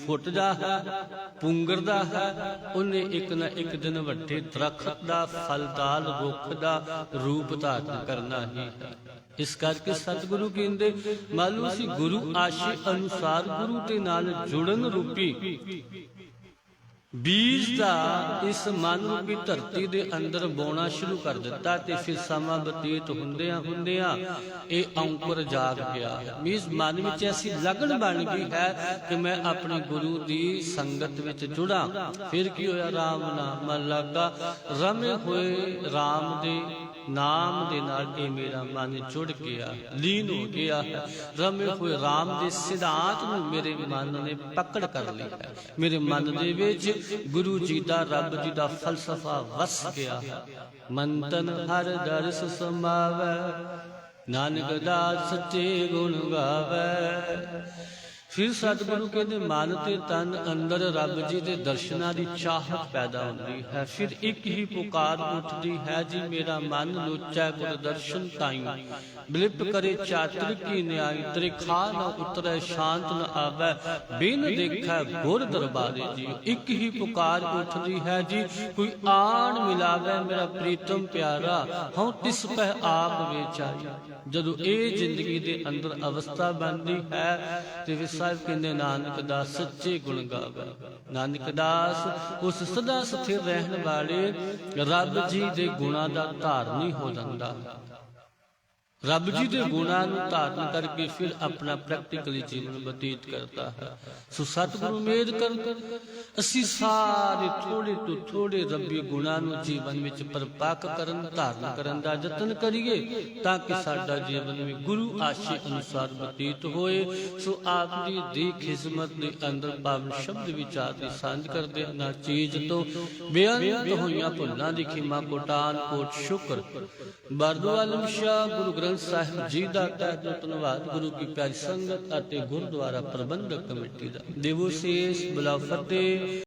ਫੁੱਟਦਾ ਹੈ ਪੁੰਗਰਦਾ ਹੈ, ਉਹਨੇ ਇੱਕ ਨਾ ਇੱਕ ਦਿਨ ਵੱਡੇ ਦਰਖਤ ਦਾ, ਫਲਦਾਰ ਰੁੱਖ ਦਾ ਰੂਪ ਧਾਰਨ ਕਰਨਾ ਹੀ ਹੈ। ਇਸ ਕਰਕੇ ਸਤਿਗੁਰੂ ਕਹਿੰਦੇ, ਮੰਨ ਲਓ ਅਸੀਂ ਗੁਰੂ ਆਸ਼ੇ ਅਨੁਸਾਰ ਗੁਰੂ ਦੇ ਨਾਲ ਜੁੜਨ ਰੂਪੀ ਬੀਜ ਦਾ ਇਸ ਮਨ ਨੂੰ ਵੀ ਧਰਤੀ ਦੇ ਅੰਦਰ ਬੋਣਾ ਸ਼ੁਰੂ ਕਰ ਦਿੱਤਾ ਤੇ ਫਿਰ ਸਮਾਂ ਬਤੀਤ ਹੁੰਦਿਆਂ ਹੁੰਦਿਆਂ ਇਹ ਅੰਕੁਰ ਜਾਗ ਗਿਆ। ਮੀਜ਼ ਮਨ ਵਿੱਚ ਐਸੀ ਲਗਨ ਬਣ ਗਈ ਹੈ ਕਿ ਮੈਂ ਆਪਣੇ ਗੁਰੂ ਦੀ ਸੰਗਤ ਵਿੱਚ ਜੁੜਾਂ। ਫਿਰ ਕੀ ਹੋਇਆ? RAM ਨਾਮ ਲੱਗਾ। ਰਮੇ ਹੋਏ RAM ਦੇ ਨਾਮ ਦੇ ਨਾਲ ਇਹ ਮੇਰਾ ਮਨ ਜੁੜ ਗਿਆ, ਲੀਨ ਹੋ ਗਿਆ ਹੈ। ਰਮੇ ਹੋਏ RAM ਦੇ ਸਿਧਾਂਤ ਨੂੰ ਮੇਰੇ ਮਨ ਨੇ ਪਕੜ ਕਰ ਲਿਆ ਹੈ। ਮੇਰੇ ਮਨ ਦੇ ਵਿੱਚ ਗੁਰੂ ਜੀ ਦਾ ਰੱਬ ਜੀ ਦਾ ਫਲਸਫਾ ਵਸ ਗਿਆ। ਮੰਤਨ ਹਰ ਦਰਸ ਸਮਾਵੈ, ਨਾਨਕ ਦਾਸ ਸੱਚੇ ਗੁਣ ਗਾਵੇ। ਫਿਰ ਸਤਿਗੁਰੂ ਕਹਿੰਦੇ, ਮਨ ਤੇ ਤਨ ਅੰਦਰ ਰੱਬ ਜੀ ਦੇ ਦਰਸ਼ਨਾਂ ਦੀ ਚਾਹਤ ਪੈਦਾ ਹੁੰਦੀ ਹੈ। ਫਿਰ ਇੱਕ ਹੀ ਪੁਕਾਰ ਉੱਠਦੀ ਹੈ, ਜੀ ਮੇਰਾ ਮਨ ਲੋਚੈ ਗੁਰ ਦਰਸ਼ਨ ਤਾਈ। ਬਿਲਿਪ ਕਰੇ ਚਾਤਰ ਕੀ ਨਿਆਈ ਤੇਰੇ ਖਾ ਉਤਰੈ, ਸ਼ਾਂਤ ਨ ਆਵੈ, ਬਿਨ ਦੇਖੈ ਗੁਰ ਦਰਬਾਰੇ ਜੀ। ਇੱਕ ਹੀ ਪੁਕਾਰ ਉੱਠਦੀ ਹੈ, ਜੀ, ਕੋਈ ਆਣ ਮਿਲਾਵੇ ਮੇਰਾ ਪ੍ਰੀਤਮ ਪਿਆਰਾ, ਹਉ ਤਿਸ ਪਹਿ ਆਪ ਵਿਚਾਈ। ਜਦੋਂ ਇਹ ਜ਼ਿੰਦਗੀ ਦੇ ਅੰਦਰ ਅਵਸਥਾ ਬਣਦੀ ਹੈ, ਤੇ ਫਿਰ ਸਾਹਿਬ ਕਹਿੰਦੇ, ਨਾਨਕ ਦਾ ਸੱਚੇ ਗੁਣ ਗਾਵੇ। ਨਾਨਕ ਦਾਸ ਉਸ ਸਦਾ ਸਥਿਰ ਰਹਿਣ ਵਾਲੇ, ਰੱਬ ਜੀ ਦੇ ਗੁਣਾਂ ਦਾ ਧਾਰਨੀ ਹੋ ਜਾਂਦਾ। ਰੱਬ ਜੀ ਦੇ ਗੁਣਾਂ ਨੂੰ ਧਾਰਨ ਕਰਕੇ ਫਿਰ ਆਪਣਾ ਪ੍ਰੈਕਟੀਕਲੀ ਜੀਵਨ ਬਤੀਤ ਕਰਦਾ ਹੈ। ਸੋ ਸਤਿਗੁਰੂ ਮੇਰ ਕਰ ਅਸੀਂ ਸਾਰੇ ਥੋੜੇ ਤੋਂ ਥੋੜੇ ਰੱਬੀ ਗੁਣਾਂ ਨੂੰ ਜੀਵਨ ਵਿੱਚ ਪਰਪੱਕ ਕਰਨ ਧਾਰਨ ਕਰਨ ਦਾ ਯਤਨ ਕਰੀਏ ਤਾਂ ਕਿ ਸਾਡਾ ਜੀਵਨ ਵੀ ਗੁਰੂ ਆਸ਼ੇ ਅਨੁਸਾਰ ਬਤੀਤ ਹੋਏ। ਸੋ ਆਪ ਜੀ ਦੀ ਖਿਦਮਤ ਦੇ ਅੰਦਰ ਪਾਵਨ ਸ਼ਬਦ ਵਿਚਾਰ ਦੀ ਸਾਂਝ ਕਰਦੇ ਹਾਂ। ਨਾ ਚੀਜ਼ ਤੋਂ ਬੇਅੰਤ ਹੋਈਆਂ ਭੁੱਲਾਂ ਦੀ ਖਿਮਾ ਕੋਟਾਨ ਕੋਟ ਸ਼ੁਕਰ ਬਰਦੂ ਆਲਮ ਸ਼ਾਹ ਗੁਰੂ ਗ੍ਰੰਥ ਸਾਹਿਬ ਜੀ ਦਾ ਤਹਿ ਦਿਲੋਂ ਧੰਨਵਾਦ ਗੁਰੂ ਕੀ ਪਿਆਰੀ ਸੰਗਤ ਅਤੇ ਗੁਰਦੁਆਰਾ ਪ੍ਰਬੰਧਕ ਕਮੇਟੀ ਦਾ। ਦੇਵੋ ਸੀਸ ਬਲਾ ਫਤਿਹ।